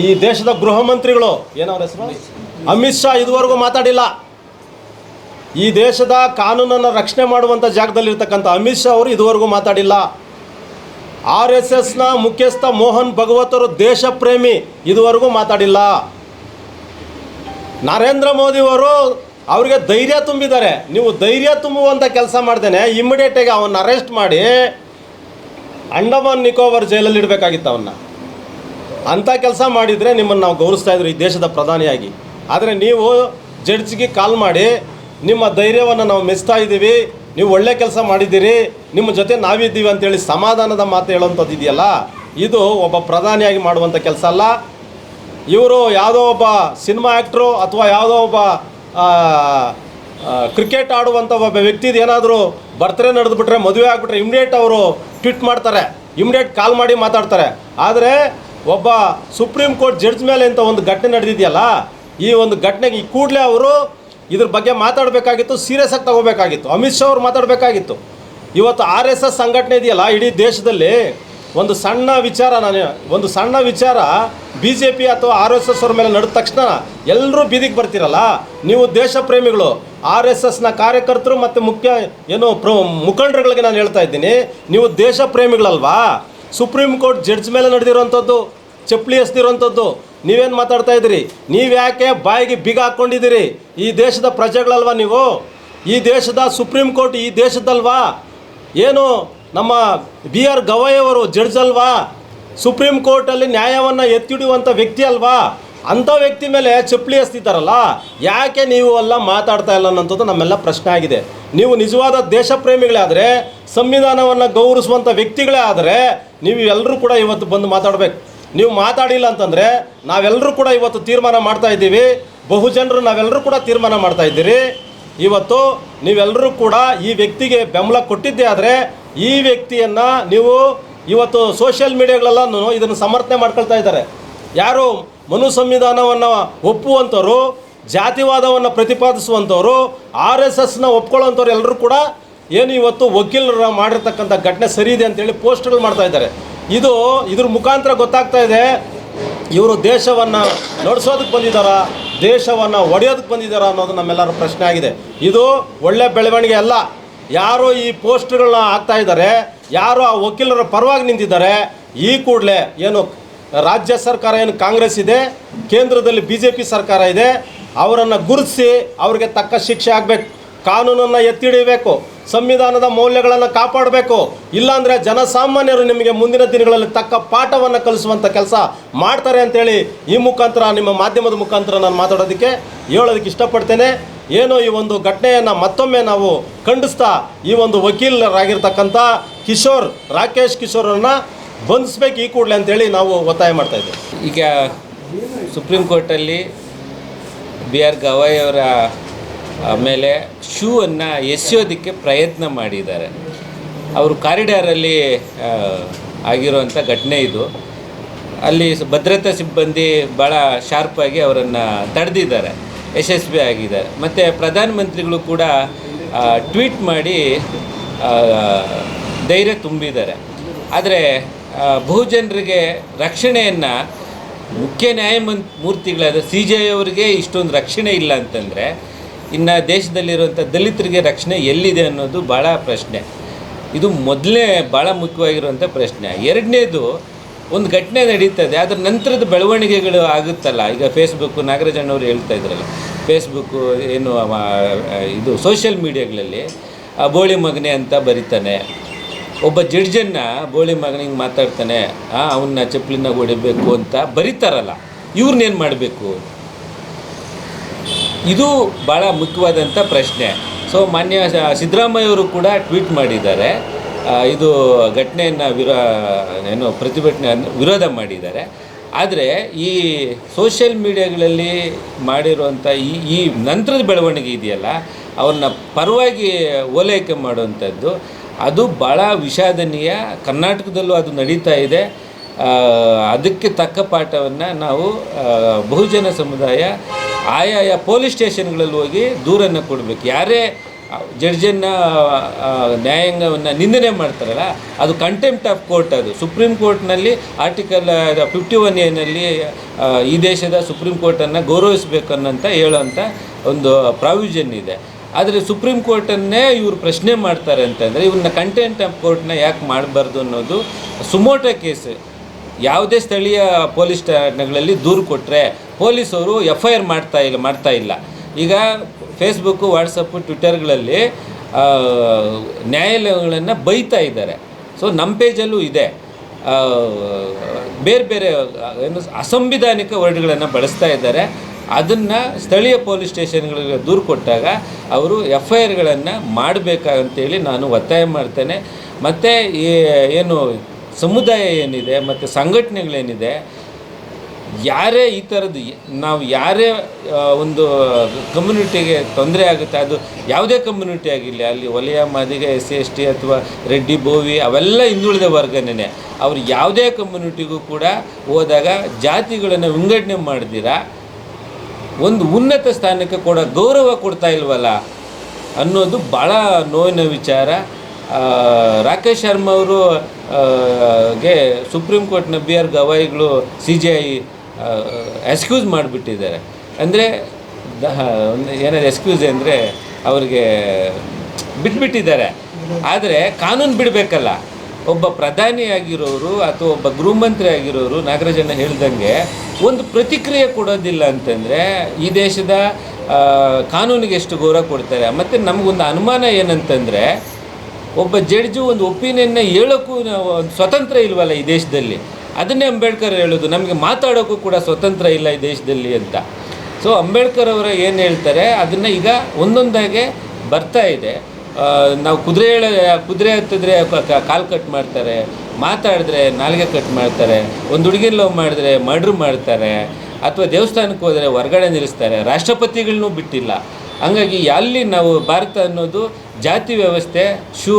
ಈ ದೇಶದ ಗೃಹ ಮಂತ್ರಿಗಳು ಏನವ್ರ ಹೆಸರು? ಅಮಿತ್ ಶಾ ಇದುವರೆಗೂ ಮಾತಾಡಿಲ್ಲ. ಈ ದೇಶದ ಕಾನೂನನ್ನು ರಕ್ಷಣೆ ಮಾಡುವಂಥ ಜಾಗದಲ್ಲಿರ್ತಕ್ಕಂಥ ಅಮಿತ್ ಶಾ ಅವರು ಇದುವರೆಗೂ ಮಾತಾಡಿಲ್ಲ. ಆರ್ ಎಸ್ ಎಸ್ನ ಮುಖ್ಯಸ್ಥ ಮೋಹನ್ ಭಗವತರು ದೇಶ ಪ್ರೇಮಿ ಇದುವರೆಗೂ ಮಾತಾಡಿಲ್ಲ. ನರೇಂದ್ರ ಮೋದಿಯವರು ಅವರಿಗೆ ಧೈರ್ಯ ತುಂಬಿದ್ದಾರೆ. ನೀವು ಧೈರ್ಯ ತುಂಬುವಂಥ ಕೆಲಸ ಮಾಡ್ದೇನೆ ಇಮ್ಮಿಡಿಯೇಟಾಗಿ ಅವನ್ನ ಅರೆಸ್ಟ್ ಮಾಡಿ ಅಂಡಮಾನ್ ನಿಕೋಬಾರ್ ಜೈಲಲ್ಲಿ ಇಡಬೇಕಾಗಿತ್ತು ಅವನ್ನ ಅಂಥ ಕೆಲಸ ಮಾಡಿದರೆ ನಿಮ್ಮನ್ನು ನಾವು ಗೌರವಿಸ್ತಾ ಇದ್ರು ಈ ದೇಶದ ಪ್ರಧಾನಿಯಾಗಿ. ಆದರೆ ನೀವು ಜಡ್ಜ್ಗೆ ಕಾಲ್ ಮಾಡಿ ನಿಮ್ಮ ಧೈರ್ಯವನ್ನು ನಾವು ಮೆಚ್ತಾ ಇದ್ದೀವಿ. ನೀವು ಒಳ್ಳೆ ಕೆಲಸ ಮಾಡಿದ್ದೀರಿ, ನಿಮ್ಮ ಜೊತೆ ನಾವಿದ್ದೀವಿ ಅಂತೇಳಿ ಸಮಾಧಾನದ ಮಾತು ಹೇಳುವಂಥದ್ದು ಇದೆಯಲ್ಲ? ಇದು ಒಬ್ಬ ಪ್ರಧಾನಿಯಾಗಿ ಮಾಡುವಂಥ ಕೆಲಸ ಅಲ್ಲ. ಇವರು ಯಾವುದೋ ಒಬ್ಬ ಸಿನಿಮಾ ಆ್ಯಕ್ಟ್ರು ಅಥವಾ ಯಾವುದೋ ಒಬ್ಬ ಕ್ರಿಕೆಟ್ ಆಡುವಂಥ ಒಬ್ಬ ವ್ಯಕ್ತಿದು ಏನಾದರೂ ಬರ್ತ್ಡೇ ನಡೆದುಬಿಟ್ರೆ, ಮದುವೆ ಆಗಿಬಿಟ್ರೆ ಇಮ್ಡಿಯೇಟ್ ಅವರು ಟ್ವಿಟ್ ಮಾಡ್ತಾರೆ. ಇಮ್ಡಿಯೇಟ್ ಕಾಲ್ ಮಾಡಿ ಮಾತಾಡ್ತಾರೆ. ಆದರೆ ಒಬ್ಬ ಸುಪ್ರೀಂ ಕೋರ್ಟ್ ಜಡ್ಜ್ ಮೇಲೆ ಅಂತ ಒಂದು ಘಟನೆ ನಡೆದಿದೆಯಲ್ಲ, ಈ ಒಂದು ಘಟನೆಗೆ ಈ ಕೂಡಲೇ ಅವರು ಇದ್ರ ಬಗ್ಗೆ ಮಾತಾಡಬೇಕಾಗಿತ್ತು ಸೀರಿಯಸ್ ಆಗಿ ತಗೋಬೇಕಾಗಿತ್ತು. ಅಮಿತ್ ಶಾ ಅವ್ರು ಮಾತಾಡಬೇಕಾಗಿತ್ತು. ಇವತ್ತು ಆರ್ ಎಸ್ ಎಸ್ ಸಂಘಟನೆ ಇದೆಯಲ್ಲ, ಇಡೀ ದೇಶದಲ್ಲಿ ಒಂದು ಸಣ್ಣ ವಿಚಾರ ನಾನು ಒಂದು ಸಣ್ಣ ವಿಚಾರ ಬಿ ಜೆ ಪಿ ಅಥವಾ ಆರ್ ಎಸ್ ಎಸ್ ಅವ್ರ ಮೇಲೆ ನಡೆದ ತಕ್ಷಣ ಎಲ್ಲರೂ ಬೀದಿಗೆ ಬರ್ತಿರಲ್ಲ. ನೀವು ದೇಶ ಪ್ರೇಮಿಗಳು ಆರ್ ಎಸ್ ಎಸ್ನ ಕಾರ್ಯಕರ್ತರು ಮತ್ತು ಮುಖ್ಯ ಏನು ಪ್ರ ಮುಖಂಡರುಗಳಿಗೆ ನಾನು ಹೇಳ್ತಾ ಇದ್ದೀನಿ, ನೀವು ದೇಶ ಪ್ರೇಮಿಗಳಲ್ವಾ ಸುಪ್ರೀಂ ಕೋರ್ಟ್ ಜಡ್ಜ್ ಮೇಲೆ ನಡೆದಿರೋವಂಥದ್ದು ಚಪ್ಪಲಿ ಎಸ್ದಿರೋಂಥದ್ದು ನೀವೇನು ಮಾತಾಡ್ತಾ ಇದ್ದೀರಿ? ನೀವು ಯಾಕೆ ಬಾಯಿಗೆ ಬಿಗ ಹಾಕ್ಕೊಂಡಿದ್ದೀರಿ? ಈ ದೇಶದ ಪ್ರಜೆಗಳಲ್ವಾ ನೀವು? ಈ ದೇಶದ ಸುಪ್ರೀಂ ಕೋರ್ಟ್ ಈ ದೇಶದಲ್ವಾ? ಏನು ನಮ್ಮ ಬಿ ಆರ್ ಅವರು ಜಡ್ಜ್ ಅಲ್ವಾ? ಸುಪ್ರೀಂ ಕೋರ್ಟಲ್ಲಿ ನ್ಯಾಯವನ್ನು ಎತ್ತಿಡುವಂಥ ವ್ಯಕ್ತಿ ಅಲ್ವಾ? ಅಂಥ ವ್ಯಕ್ತಿ ಮೇಲೆ ಚಪ್ಪಲಿ ಎಸ್ತಿದ್ದಾರಲ್ಲ ಯಾಕೆ ನೀವು ಎಲ್ಲ ಮಾತಾಡ್ತಾ ಇಲ್ಲ ಅನ್ನೋಂಥದ್ದು ನಮ್ಮೆಲ್ಲ ಪ್ರಶ್ನೆ ಆಗಿದೆ. ನೀವು ನಿಜವಾದ ದೇಶ ಪ್ರೇಮಿಗಳೇ ಆದರೆ, ಸಂವಿಧಾನವನ್ನು ಗೌರವಿಸುವಂಥ ವ್ಯಕ್ತಿಗಳೇ ಆದರೆ, ನೀವು ಎಲ್ಲರೂ ಕೂಡ ಇವತ್ತು ಬಂದು ಮಾತಾಡಬೇಕು. ನೀವು ಮಾತಾಡಿಲ್ಲ ಅಂತಂದರೆ ನಾವೆಲ್ಲರೂ ಕೂಡ ಇವತ್ತು ತೀರ್ಮಾನ ಮಾಡ್ತಾ ಇದ್ದೀವಿ. ಬಹುಜನರು ನಾವೆಲ್ಲರೂ ಕೂಡ ತೀರ್ಮಾನ ಮಾಡ್ತಾ ಇದ್ದೀರಿ. ಇವತ್ತು ನೀವೆಲ್ಲರೂ ಕೂಡ ಈ ವ್ಯಕ್ತಿಗೆ ಬೆಂಬಲ ಕೊಟ್ಟಿದ್ದೇ ಆದರೆ ಈ ವ್ಯಕ್ತಿಯನ್ನು ನೀವು ಇವತ್ತು ಸೋಷಿಯಲ್ ಮೀಡಿಯಾಗಳೆಲ್ಲ ಇದನ್ನು ಸಮರ್ಥನೆ ಮಾಡ್ಕೊಳ್ತಾ ಇದ್ದಾರೆ. ಯಾರು ಮನು ಸಂವಿಧಾನವನ್ನು ಒಪ್ಪುವಂಥವ್ರು, ಜಾತಿವಾದವನ್ನು ಪ್ರತಿಪಾದಿಸುವಂಥವ್ರು, ಆರ್ ಎಸ್ ಎಸ್ನ ಒಪ್ಕೊಳ್ಳೋಂಥವ್ರು ಎಲ್ಲರೂ ಕೂಡ ಏನು ಇವತ್ತು ವಕೀಲರ ಮಾಡಿರ್ತಕ್ಕಂಥ ಘಟನೆ ಸರಿ ಇದೆ ಅಂತೇಳಿ ಪೋಸ್ಟ್ಗಳು ಮಾಡ್ತಾ ಇದ್ದಾರೆ. ಇದು ಇದ್ರ ಮುಖಾಂತರ ಗೊತ್ತಾಗ್ತಾ ಇದೆ, ಇವರು ದೇಶವನ್ನು ನಡೆಸೋದಕ್ಕೆ ಬಂದಿದ್ದಾರಾ ದೇಶವನ್ನು ಒಡೆಯೋದಕ್ಕೆ ಬಂದಿದ್ದಾರಾ ಅನ್ನೋದು ನಮ್ಮೆಲ್ಲರ ಪ್ರಶ್ನೆ ಆಗಿದೆ. ಇದು ಒಳ್ಳೆ ಬೆಳವಣಿಗೆ ಅಲ್ಲ. ಯಾರು ಈ ಪೋಸ್ಟ್ಗಳನ್ನ ಹಾಕ್ತಾ ಇದ್ದಾರೆ, ಯಾರು ಆ ವಕೀಲರ ಪರವಾಗಿ ನಿಂತಿದ್ದಾರೆ, ಈ ಕೂಡಲೇ ಏನು ರಾಜ್ಯ ಸರ್ಕಾರ ಏನು ಕಾಂಗ್ರೆಸ್ ಇದೆ, ಕೇಂದ್ರದಲ್ಲಿ ಬಿ ಜೆ ಪಿ ಸರ್ಕಾರ ಇದೆ, ಅವರನ್ನು ಗುರುತಿಸಿ ಅವರಿಗೆ ತಕ್ಕ ಶಿಕ್ಷೆ ಆಗಬೇಕು. ಕಾನೂನನ್ನು ಎತ್ತಿಡಿಬೇಕು ಸಂವಿಧಾನದ ಮೌಲ್ಯಗಳನ್ನು ಕಾಪಾಡಬೇಕು, ಇಲ್ಲಾಂದರೆ ಜನಸಾಮಾನ್ಯರು ನಿಮಗೆ ಮುಂದಿನ ದಿನಗಳಲ್ಲಿ ತಕ್ಕ ಪಾಠವನ್ನು ಕಲಿಸುವಂಥ ಕೆಲಸ ಮಾಡ್ತಾರೆ ಅಂತೇಳಿ ಈ ಮುಖಾಂತರ, ನಿಮ್ಮ ಮಾಧ್ಯಮದ ಮುಖಾಂತರ ನಾನು ಮಾತಾಡೋದಕ್ಕೆ ಹೇಳೋದಕ್ಕೆ ಇಷ್ಟಪಡ್ತೇನೆ. ಏನೋ ಈ ಒಂದು ಘಟನೆಯನ್ನು ಮತ್ತೊಮ್ಮೆ ನಾವು ಖಂಡಿಸ್ತಾ ಈ ಒಂದು ವಕೀಲರಾಗಿರ್ತಕ್ಕಂಥ ಕಿಶೋರ್, ರಾಕೇಶ್ ಕಿಶೋರನ್ನು ಬಂಧಿಸ್ಬೇಕು ಈ ಕೂಡಲೇ ಅಂತೇಳಿ ನಾವು ಒತ್ತಾಯ ಮಾಡ್ತಾ ಇದ್ದೇವೆ. ಈಗ ಸುಪ್ರೀಂ ಕೋರ್ಟಲ್ಲಿ ಬಿ ಆರ್ ಗವಾಯ್ ಅವರ ಆ, ಮೇಲೆ ಶೂವನ್ನು ಎಸೆಯೋದಕ್ಕೆ ಪ್ರಯತ್ನ ಮಾಡಿದ್ದಾರೆ. ಅವರು ಕಾರಿಡಾರಲ್ಲಿ ಆಗಿರುವಂಥ ಘಟನೆ ಇದು. ಅಲ್ಲಿ ಭದ್ರತಾ ಸಿಬ್ಬಂದಿ ಭಾಳ ಶಾರ್ಪಾಗಿ ಅವರನ್ನು ತಡೆದಿದ್ದಾರೆ ಯಶಸ್ವಿ ಆಗಿದ್ದಾರೆ. ಮತ್ತು ಪ್ರಧಾನಮಂತ್ರಿಗಳು ಕೂಡ ಟ್ವೀಟ್ ಮಾಡಿ ಧೈರ್ಯ ತುಂಬಿದ್ದಾರೆ. ಆದರೆ ಬಹುಜನರಿಗೆ ರಕ್ಷಣೆಯನ್ನು ಮುಖ್ಯ ನ್ಯಾಯಮಂತ್ ಮೂರ್ತಿಗಳಾದ ಸಿ ಜೆ ಅವರಿಗೆ ಇಷ್ಟೊಂದು ರಕ್ಷಣೆ ಇಲ್ಲ ಅಂತಂದರೆ ಇನ್ನು ದೇಶದಲ್ಲಿರುವಂಥ ದಲಿತರಿಗೆ ರಕ್ಷಣೆ ಎಲ್ಲಿದೆ ಅನ್ನೋದು ಭಾಳ ಪ್ರಶ್ನೆ. ಇದು ಮೊದಲೇ ಭಾಳ ಮುಖ್ಯವಾಗಿರುವಂಥ ಪ್ರಶ್ನೆ. ಎರಡನೇದು, ಒಂದು ಘಟನೆ ನಡೀತದೆ ಅದರ ನಂತರದ ಬೆಳವಣಿಗೆಗಳು ಆಗುತ್ತಲ್ಲ. ಈಗ ಫೇಸ್ಬುಕ್ಕು ನಾಗರಾಜಣ್ಣವರು ಹೇಳ್ತಾ ಇದ್ರಲ್ಲ ಫೇಸ್ಬುಕ್ಕು ಏನು ಇದು ಸೋಷಿಯಲ್ ಮೀಡಿಯಾಗಳಲ್ಲಿ ಬೋಳಿ ಮಗನೇ ಅಂತ ಬರೀತಾನೆ. ಒಬ್ಬ ಜಡ್ಜನ್ನ ಬೋಳಿ ಮಗನಿಗೆ ಮಾತಾಡ್ತಾನೆ ಅವನ್ನ ಚಪ್ಪಲಿನ ಹೊಡಿಬೇಕು ಅಂತ ಬರೀತಾರಲ್ಲ. ಇವ್ರನ್ನೇನು ಮಾಡಬೇಕು? ಇದು ಭಾಳ ಮುಖ್ಯವಾದಂಥ ಪ್ರಶ್ನೆ. ಸೊ ಮಾನ್ಯ ಸಿದ್ದರಾಮಯ್ಯವರು ಕೂಡ ಟ್ವೀಟ್ ಮಾಡಿದ್ದಾರೆ. ಇದು ಘಟನೆಯನ್ನು ವಿರೋ, ಏನು ಪ್ರತಿಭಟನೆ ವಿರೋಧ ಮಾಡಿದ್ದಾರೆ. ಆದರೆ ಈ ಸೋಷಿಯಲ್ ಮೀಡಿಯಾಗಳಲ್ಲಿ ಮಾಡಿರುವಂಥ ಈ ಈ ನಂತರದ ಬೆಳವಣಿಗೆ ಇದೆಯಲ್ಲ, ಅವ್ರನ್ನ ಪರವಾಗಿ ಓಲೈಕೆ ಮಾಡುವಂಥದ್ದು ಅದು ಭಾಳ ವಿಷಾದನೀಯ. ಕರ್ನಾಟಕದಲ್ಲೂ ಅದು ನಡೀತಾ ಇದೆ. ಅದಕ್ಕೆ ತಕ್ಕ ಪಾಠವನ್ನು ನಾವು ಬಹುಜನ ಸಮುದಾಯ ಆಯಾಯ ಪೊಲೀಸ್ ಸ್ಟೇಷನ್ಗಳಲ್ಲಿ ಹೋಗಿ ದೂರನ್ನು ಕೊಡಬೇಕು. ಯಾರೇ ಜಡ್ಜನ್ನ ನ್ಯಾಯಾಂಗವನ್ನು ನಿಂದನೆ ಮಾಡ್ತಾರಲ್ಲ, ಅದು ಕಂಟೆಂಪ್ಟ್ ಆಫ್ ಕೋರ್ಟ್ ಅದು. ಸುಪ್ರೀಂ ಕೋರ್ಟ್ನಲ್ಲಿ ಆರ್ಟಿಕಲ್ ಫಿಫ್ಟಿ ಒನ್ ಎನಲ್ಲಿ ಈ ದೇಶದ ಸುಪ್ರೀಂ ಕೋರ್ಟನ್ನು ಗೌರವಿಸಬೇಕು ಅನ್ನೋಂಥ ಹೇಳೋಂಥ ಒಂದು ಪ್ರಾವಿಷನ್ ಇದೆ. ಆದರೆ ಸುಪ್ರೀಂ ಕೋರ್ಟನ್ನೇ ಇವರು ಪ್ರಶ್ನೆ ಮಾಡ್ತಾರೆ ಅಂತಂದರೆ ಇವನ್ನ ಕಂಟೆಂಟ್ ಆಫ್ ಕೋರ್ಟ್ನ ಯಾಕೆ ಮಾಡಬಾರ್ದು ಅನ್ನೋದು ಸುಮೋಟೋ ಕೇಸ್. ಯಾವುದೇ ಸ್ಥಳೀಯ ಪೊಲೀಸ್ ಠಾಣೆಗಳಲ್ಲಿ ದೂರು ಕೊಟ್ಟರೆ ಪೊಲೀಸವರು ಎಫ್ ಐ ಆರ್ ಮಾಡ್ತಾ ಇಲ್ಲ ಮಾಡ್ತಾ ಇಲ್ಲ. ಈಗ ಫೇಸ್ಬುಕ್ಕು ವಾಟ್ಸಪ್ಪು ಟ್ವಿಟರ್ಗಳಲ್ಲಿ ನ್ಯಾಯಾಲಯಗಳನ್ನು ಬೈತಾ ಇದ್ದಾರೆ. ಸೊ ನಮ್ಮ ಪೇಜಲ್ಲೂ ಇದೆ. ಬೇರೆ ಬೇರೆ, ಏನು ಅಸಂವಿಧಾನಿಕ ವರ್ಡ್ಗಳನ್ನು ಬಳಸ್ತಾ ಇದ್ದಾರೆ. ಅದನ್ನು ಸ್ಥಳೀಯ ಪೊಲೀಸ್ ಸ್ಟೇಷನ್ಗಳಿಗೆ ದೂರು ಕೊಟ್ಟಾಗ ಅವರು ಎಫ್ ಐ ಆರ್ಗಳನ್ನು ಮಾಡಬೇಕಂತೇಳಿ ನಾನು ಒತ್ತಾಯ ಮಾಡ್ತೇನೆ. ಮತ್ತು ಈ, ಏನು ಸಮುದಾಯ ಏನಿದೆ ಮತ್ತು ಸಂಘಟನೆಗಳೇನಿದೆ, ಯಾರೇ ಈ ಥರದ್ದು ನಾವು ಯಾರೇ ಒಂದು ಕಮ್ಯುನಿಟಿಗೆ ತೊಂದರೆ ಆಗುತ್ತೆ, ಅದು ಯಾವುದೇ ಕಮ್ಯುನಿಟಿ ಆಗಿರಲಿ, ಅಲ್ಲಿ ವಲಯ Madige S C, S T ಅಥವಾ ರೆಡ್ಡಿ, ಬೋವಿ ಅವೆಲ್ಲ ಹಿಂದುಳಿದ ವರ್ಗನೇ ಅವ್ರು ಯಾವುದೇ ಕಮ್ಯುನಿಟಿಗೂ ಕೂಡ ಹೋದಾಗ ಜಾತಿಗಳನ್ನು ವಿಂಗಡಣೆ ಮಾಡಿದಿರ, ಒಂದು ಉನ್ನತ ಸ್ಥಾನಕ್ಕೆ ಕೂಡ ಗೌರವ ಕೊಡ್ತಾ ಇಲ್ವಲ್ಲ ಅನ್ನೋದು ಭಾಳ ನೋವಿನ ವಿಚಾರ. ರಾಕೇಶ್ ಶರ್ಮ ಅವರು ಗೆ ಸುಪ್ರೀಂ ಕೋರ್ಟ್ನ ಬಿ ಆರ್ ಗವಾಯಿಗಳು ಸಿ ಜಿ ಐ ಎಕ್ಸ್ಕ್ಯೂಸ್ ಮಾಡಿಬಿಟ್ಟಿದ್ದಾರೆ. ಅಂದರೆ ಏನಾದ್ರು ಎಕ್ಸ್ಕ್ಯೂಸ್ ಅಂದರೆ ಅವ್ರಿಗೆ ಬಿಟ್ಬಿಟ್ಟಿದ್ದಾರೆ. ಆದರೆ ಕಾನೂನು ಬಿಡಬೇಕಲ್ಲ. ಒಬ್ಬ ಪ್ರಧಾನಿ ಆಗಿರೋರು ಅಥವಾ ಒಬ್ಬ ಗೃಹಮಂತ್ರಿ ಆಗಿರೋರು ನಾಗರಾಜನ ಹೇಳ್ದಂಗೆ ಒಂದು ಪ್ರತಿಕ್ರಿಯೆ ಕೊಡೋದಿಲ್ಲ ಅಂತಂದರೆ ಈ ದೇಶದ ಕಾನೂನಿಗೆ ಎಷ್ಟು ಗೌರವ ಕೊಡ್ತಾರೆ. ಮತ್ತು ನಮಗೊಂದು ಅನುಮಾನ ಏನಂತಂದರೆ ಒಬ್ಬ ಜಡ್ಜು ಒಂದು ಒಪಿನಿಯನ್ನ ಹೇಳೋಕ್ಕೂ ಸ್ವತಂತ್ರ ಇಲ್ವಲ್ಲ ಈ ದೇಶದಲ್ಲಿ? ಅದನ್ನೇ ಅಂಬೇಡ್ಕರ್ ಹೇಳೋದು, ನಮಗೆ ಮಾತಾಡೋಕ್ಕೂ ಕೂಡ ಸ್ವತಂತ್ರ ಇಲ್ಲ ಈ ದೇಶದಲ್ಲಿ ಅಂತ. ಸೊ ಅಂಬೇಡ್ಕರ್ ಅವರ ಏನು ಹೇಳ್ತಾರೆ, ಅದನ್ನು ಈಗ ಒಂದೊಂದಾಗೆ ಬರ್ತಾ ಇದೆ. ನಾವು ಕುದುರೆ ಕುದುರೆ ಹತ್ತಿದ್ರೆ ಕಾಲು ಕಟ್ ಮಾಡ್ತಾರೆ, ಮಾತಾಡಿದ್ರೆ ನಾಲಿಗೆ ಕಟ್ ಮಾಡ್ತಾರೆ, ಒಂದು ಹುಡುಗಿನ ಲವ್ ಮಾಡಿದ್ರೆ ಮರ್ಡ್ರ್ ಮಾಡ್ತಾರೆ, ಅಥವಾ ದೇವಸ್ಥಾನಕ್ಕೆ ಹೋದರೆ ಹೊರಗಡೆ ನಿಲ್ಲಿಸ್ತಾರೆ ರಾಷ್ಟ್ರಪತಿಗಳನ್ನೂ ಬಿಟ್ಟಿಲ್ಲ. ಹಂಗಾಗಿ ಅಲ್ಲಿ ನಾವು ಭಾರತ ಅನ್ನೋದು ಜಾತಿ ವ್ಯವಸ್ಥೆ, ಶೂ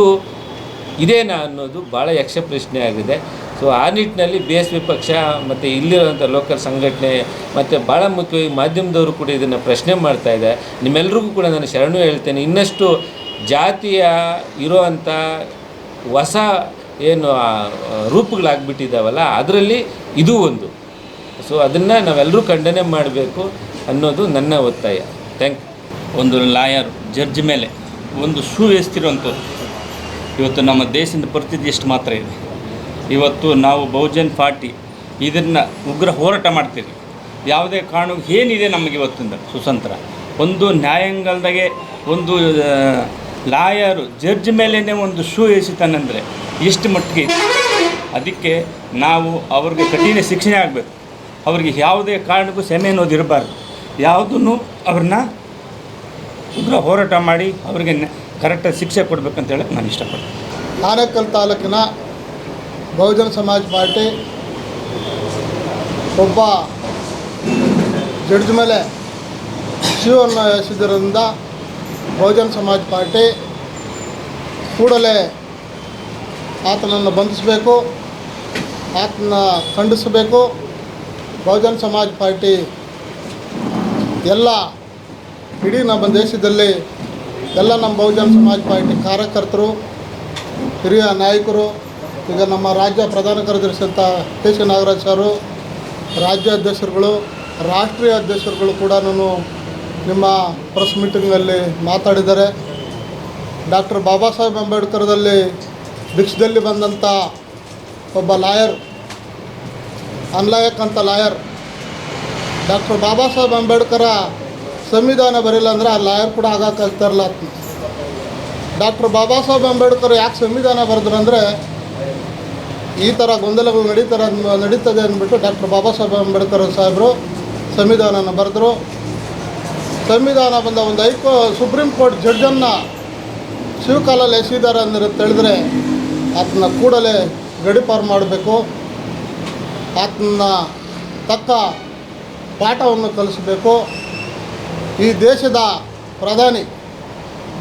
ಇದೇನಾ ಅನ್ನೋದು ಭಾಳ ಯಕ್ಷ ಪ್ರಶ್ನೆ ಆಗಿದೆ. ಸೊ ಆ ನಿಟ್ಟಿನಲ್ಲಿ ಬಿ ಎಸ್ ಪಿ ಪಕ್ಷ ಮತ್ತು ಇಲ್ಲಿರುವಂಥ ಲೋಕಲ್ ಸಂಘಟನೆ ಮತ್ತು ಭಾಳ ಮುಖ್ಯವಾಗಿ ಮಾಧ್ಯಮದವರು ಕೂಡ ಇದನ್ನು ಪ್ರಶ್ನೆ ಮಾಡ್ತಾ ಇದೆ. ನಿಮ್ಮೆಲ್ರಿಗೂ ಕೂಡ ನಾನು ಶರಣು ಹೇಳ್ತೇನೆ, ಇನ್ನಷ್ಟು ಜಾತಿಯ ಇರೋವಂಥ ಹೊಸ ಏನು ರೂಪುಗಳಾಗ್ಬಿಟ್ಟಿದ್ದಾವಲ್ಲ, ಅದರಲ್ಲಿ ಇದು ಒಂದು. ಸೊ ಅದನ್ನು ನಾವೆಲ್ಲರೂ ಖಂಡನೆ ಮಾಡಬೇಕು ಅನ್ನೋದು ನನ್ನ ಒತ್ತಾಯ. ಥ್ಯಾಂಕ್ ಯು ಒಂದು ಲಾಯರ್, ಜಡ್ಜ್ ಮೇಲೆ ಒಂದು ಶೂ ಎಸ್ತಿರುವಂಥದ್ದು. ಇವತ್ತು ನಮ್ಮ ದೇಶದ ಪರಿಸ್ಥಿತಿ ಎಷ್ಟು ಮಾತ್ರ ಇದೆ. ಇವತ್ತು ನಾವು ಬಹುಜನ್ ಪಾರ್ಟಿ ಇದನ್ನು ಉಗ್ರ ಹೋರಾಟ ಮಾಡ್ತೀವಿ. ಯಾವುದೇ ಕಾರಣ ಏನಿದೆ ನಮಗೆ ಇವತ್ತಿಂದ ಸುತಂತ್ರ ಒಂದು ನ್ಯಾಯಾಂಗಲ್ದಾಗೆ ಒಂದು ಲಾಯರು, ಜಡ್ಜ್ ಮೇಲೇ ಒಂದು ಶೂ ಎಸಿತಾನಂದರೆ ಎಷ್ಟು ಮಟ್ಟಿಗೆ ಅದಕ್ಕೆ ನಾವು ಅವ್ರಿಗೆ ಕಠಿಣ ಶಿಕ್ಷಣೆ ಆಗಬೇಕು. ಅವ್ರಿಗೆ ಯಾವುದೇ ಕಾರಣಕ್ಕೂ ಸೆಮೆ ಅನ್ನೋದು ಇರಬಾರ್ದು. ಯಾವುದನ್ನು ಅವ್ರನ್ನ ಉಗ್ರ ಹೋರಾಟ ಮಾಡಿ ಅವರಿಗೆ ಕರೆಕ್ಟಾಗಿ ಶಿಕ್ಷೆ ಕೊಡಬೇಕಂತೇಳಿ ನಾನು ಇಷ್ಟಪಡ್ತೀನಿ. ಆನೇಕಲ್ ತಾಲೂಕಿನ ಬಹುಜನ ಸಮಾಜ್ ಪಾರ್ಟಿ ಒಬ್ಬ ಜಡ್ಜ್ ಮೇಲೆ ಶಿವವನ್ನು ಎಸೆದಿರೋದ್ರಿಂದ ಬಹುಜನ ಸಮಾಜ್ ಪಾರ್ಟಿ ಕೂಡಲೇ ಆತನನ್ನು ಬಂಧಿಸಬೇಕು ಆತನ ಖಂಡಿಸಬೇಕು. ಬಹುಜನ ಸಮಾಜ್ ಪಾರ್ಟಿ ಎಲ್ಲ ಇಡೀ ನಮ್ಮ ದೇಶದಲ್ಲಿ ಎಲ್ಲ ನಮ್ಮ ಬಹುಜನ ಸಮಾಜ ಪಾರ್ಟಿ ಕಾರ್ಯಕರ್ತರು, ಹಿರಿಯ ನಾಯಕರು, ಈಗ ನಮ್ಮ ರಾಜ್ಯ ಪ್ರಧಾನ ಕಾರ್ಯದರ್ಶಿ ಅಂತ ಕೆ ಸಿ ನಾಗರಾಜ್ ಸರು ರಾಜ್ಯ ಅಧ್ಯಕ್ಷರುಗಳು ರಾಷ್ಟ್ರೀಯ ಅಧ್ಯಕ್ಷರುಗಳು ಕೂಡ ನಿಮ್ಮ ಪ್ರೆಸ್ ಮೀಟಿಂಗ್ನಲ್ಲಿ ಮಾತಾಡಿದ್ದಾರೆ. ಡಾಕ್ಟರ್ ಬಾಬಾ ಸಾಹೇಬ್ ಅಂಬೇಡ್ಕರ್ದಲ್ಲಿ ಭಿಕ್ಷದಲ್ಲಿ ಬಂದಂಥ ಒಬ್ಬ ಲಾಯರ್ ಅನ್ಲಾಯಕ್ ಅಂತ ಲಾಯರ್ ಡಾಕ್ಟರ್ ಬಾಬಾ ಸಾಹೇಬ್ ಅಂಬೇಡ್ಕರ ಸಂವಿಧಾನ ಬರಿಲ್ಲ ಅಂದ್ರೆ ಆ ಲಾಯರ್ ಕೂಡ ಆಗೋಕ್ಕಾಗ್ತಾ ಇರಲ್ಲ ಡಾಕ್ಟರ್ ಬಾಬಾ ಸಾಹೇಬ್ ಅಂಬೇಡ್ಕರ್ ಯಾಕೆ ಸಂವಿಧಾನ ಬರೆದ್ರು ಅಂದರೆ ಈ ಥರ ಗೊಂದಲಗಳು ನಡೀತಾರೆ ನಡೀತದೆ ಅಂದ್ಬಿಟ್ಟು ಡಾಕ್ಟರ್ ಬಾಬಾ ಸಾಹೇಬ್ ಅಂಬೇಡ್ಕರ್ ಸಾಹೇಬರು ಸಂವಿಧಾನನ ಬರೆದ್ರು. ಸಂವಿಧಾನ ಬಂದ ಒಂದು ಹೈಕೋ ಸುಪ್ರೀಂ ಕೋರ್ಟ್ ಜಡ್ಜನ್ನು ಶಿವಕಾಲಲ್ಲಿ ಎಸಿದ್ದಾರೆ ಅಂದರೆ ತಿಳಿದ್ರೆ ಆತನ ಕೂಡಲೇ ಗಡಿಪಾರು ಮಾಡಬೇಕು. ಆತನ ತಕ್ಕ ಪಾಠವನ್ನು ಕಲಿಸಬೇಕು. ಈ ದೇಶದ ಪ್ರಧಾನಿ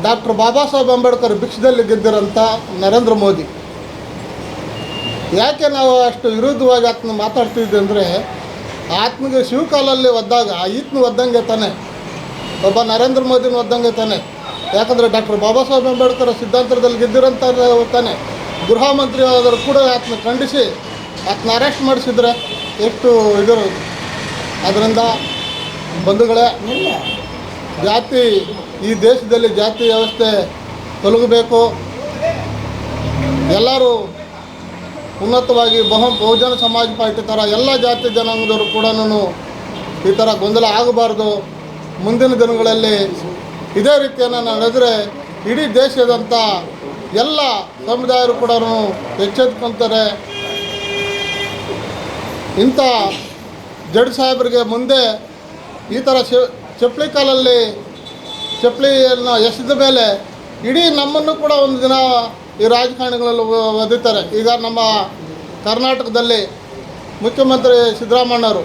ಡಾಕ್ಟರ್ ಬಾಬಾ ಸಾಹೇಬ್ ಅಂಬೇಡ್ಕರ್ ಭಿಕ್ಷದಲ್ಲಿ ಗೆದ್ದಿರೋಂಥ ನರೇಂದ್ರ ಮೋದಿ. ಯಾಕೆ ನಾವು ಅಷ್ಟು ವಿರುದ್ಧವಾಗಿ ಆತನ ಮಾತಾಡ್ತಿದ್ದೆ ಅಂದರೆ ಆತ್ಮಗೆ ಶಿವಕಾಲಲ್ಲಿ ಒದ್ದಾಗ, ಈತನ ಒದ್ದಂಗೆ ತಾನೆ. ಒಬ್ಬ ನರೇಂದ್ರ ಮೋದಿನ ಒದ್ದಂಗೆ ತಾನೆ. ಯಾಕಂದರೆ ಡಾಕ್ಟರ್ ಬಾಬಾ ಸಾಹೇಬ್ ಅಂಬೇಡ್ಕರ್ ಸಿದ್ಧಾಂತದಲ್ಲಿ ಗೆದ್ದಿರೋಂಥ ತಾನೆ. ಗೃಹ ಮಂತ್ರಿ ಆದರೂ ಕೂಡ ಆತನ ಖಂಡಿಸಿ, ಆತನ ಅರೆಸ್ಟ್ ಮಾಡಿಸಿದ್ರೆ ಎಷ್ಟು ಇದರು ಅದರಿಂದ ಬಂಧುಗಳೇ ಜಾತಿ, ಈ ದೇಶದಲ್ಲಿ ಜಾತಿ ವ್ಯವಸ್ಥೆ ತೊಲಗಬೇಕು. ಎಲ್ಲರೂ ಉನ್ನತವಾಗಿ ಬಹು, ಬಹುಜನ ಸಮಾಜ ಪಾರ್ಟಿ ಥರ ಎಲ್ಲ ಜಾತಿ ಜನಾಂಗದವರು ಕೂಡ ಈ ಥರ ಗೊಂದಲ ಆಗಬಾರ್ದು. ಮುಂದಿನ ದಿನಗಳಲ್ಲಿ ಇದೇ ರೀತಿಯನ್ನು ನಡೆದರೆ ಇಡೀ ದೇಶದಂಥ ಎಲ್ಲ ಸಮುದಾಯರು ಕೂಡ ಎಚ್ಚೆತ್ಕೊತಾರೆ. ಇಂಥ ಜಡ್ ಸಾಹೇಬರಿಗೆ ಮುಂದೆ ಈ ಥರ ಶಿ ಚಪ್ಪಲಿ ಕಾಲಲ್ಲಿ ಚಪ್ಪಲಿಯನ್ನು ಎಸೆದ ಮೇಲೆ ಇಡೀ ನಮ್ಮನ್ನು ಕೂಡ ಒಂದು ದಿನ ಈ ರಾಜಕಾರಣಿಗಳಲ್ಲಿ ಒದಿತಾರೆ ಈಗ ನಮ್ಮ ಕರ್ನಾಟಕದಲ್ಲಿ ಮುಖ್ಯಮಂತ್ರಿ ಸಿದ್ದರಾಮಣ್ಣವರು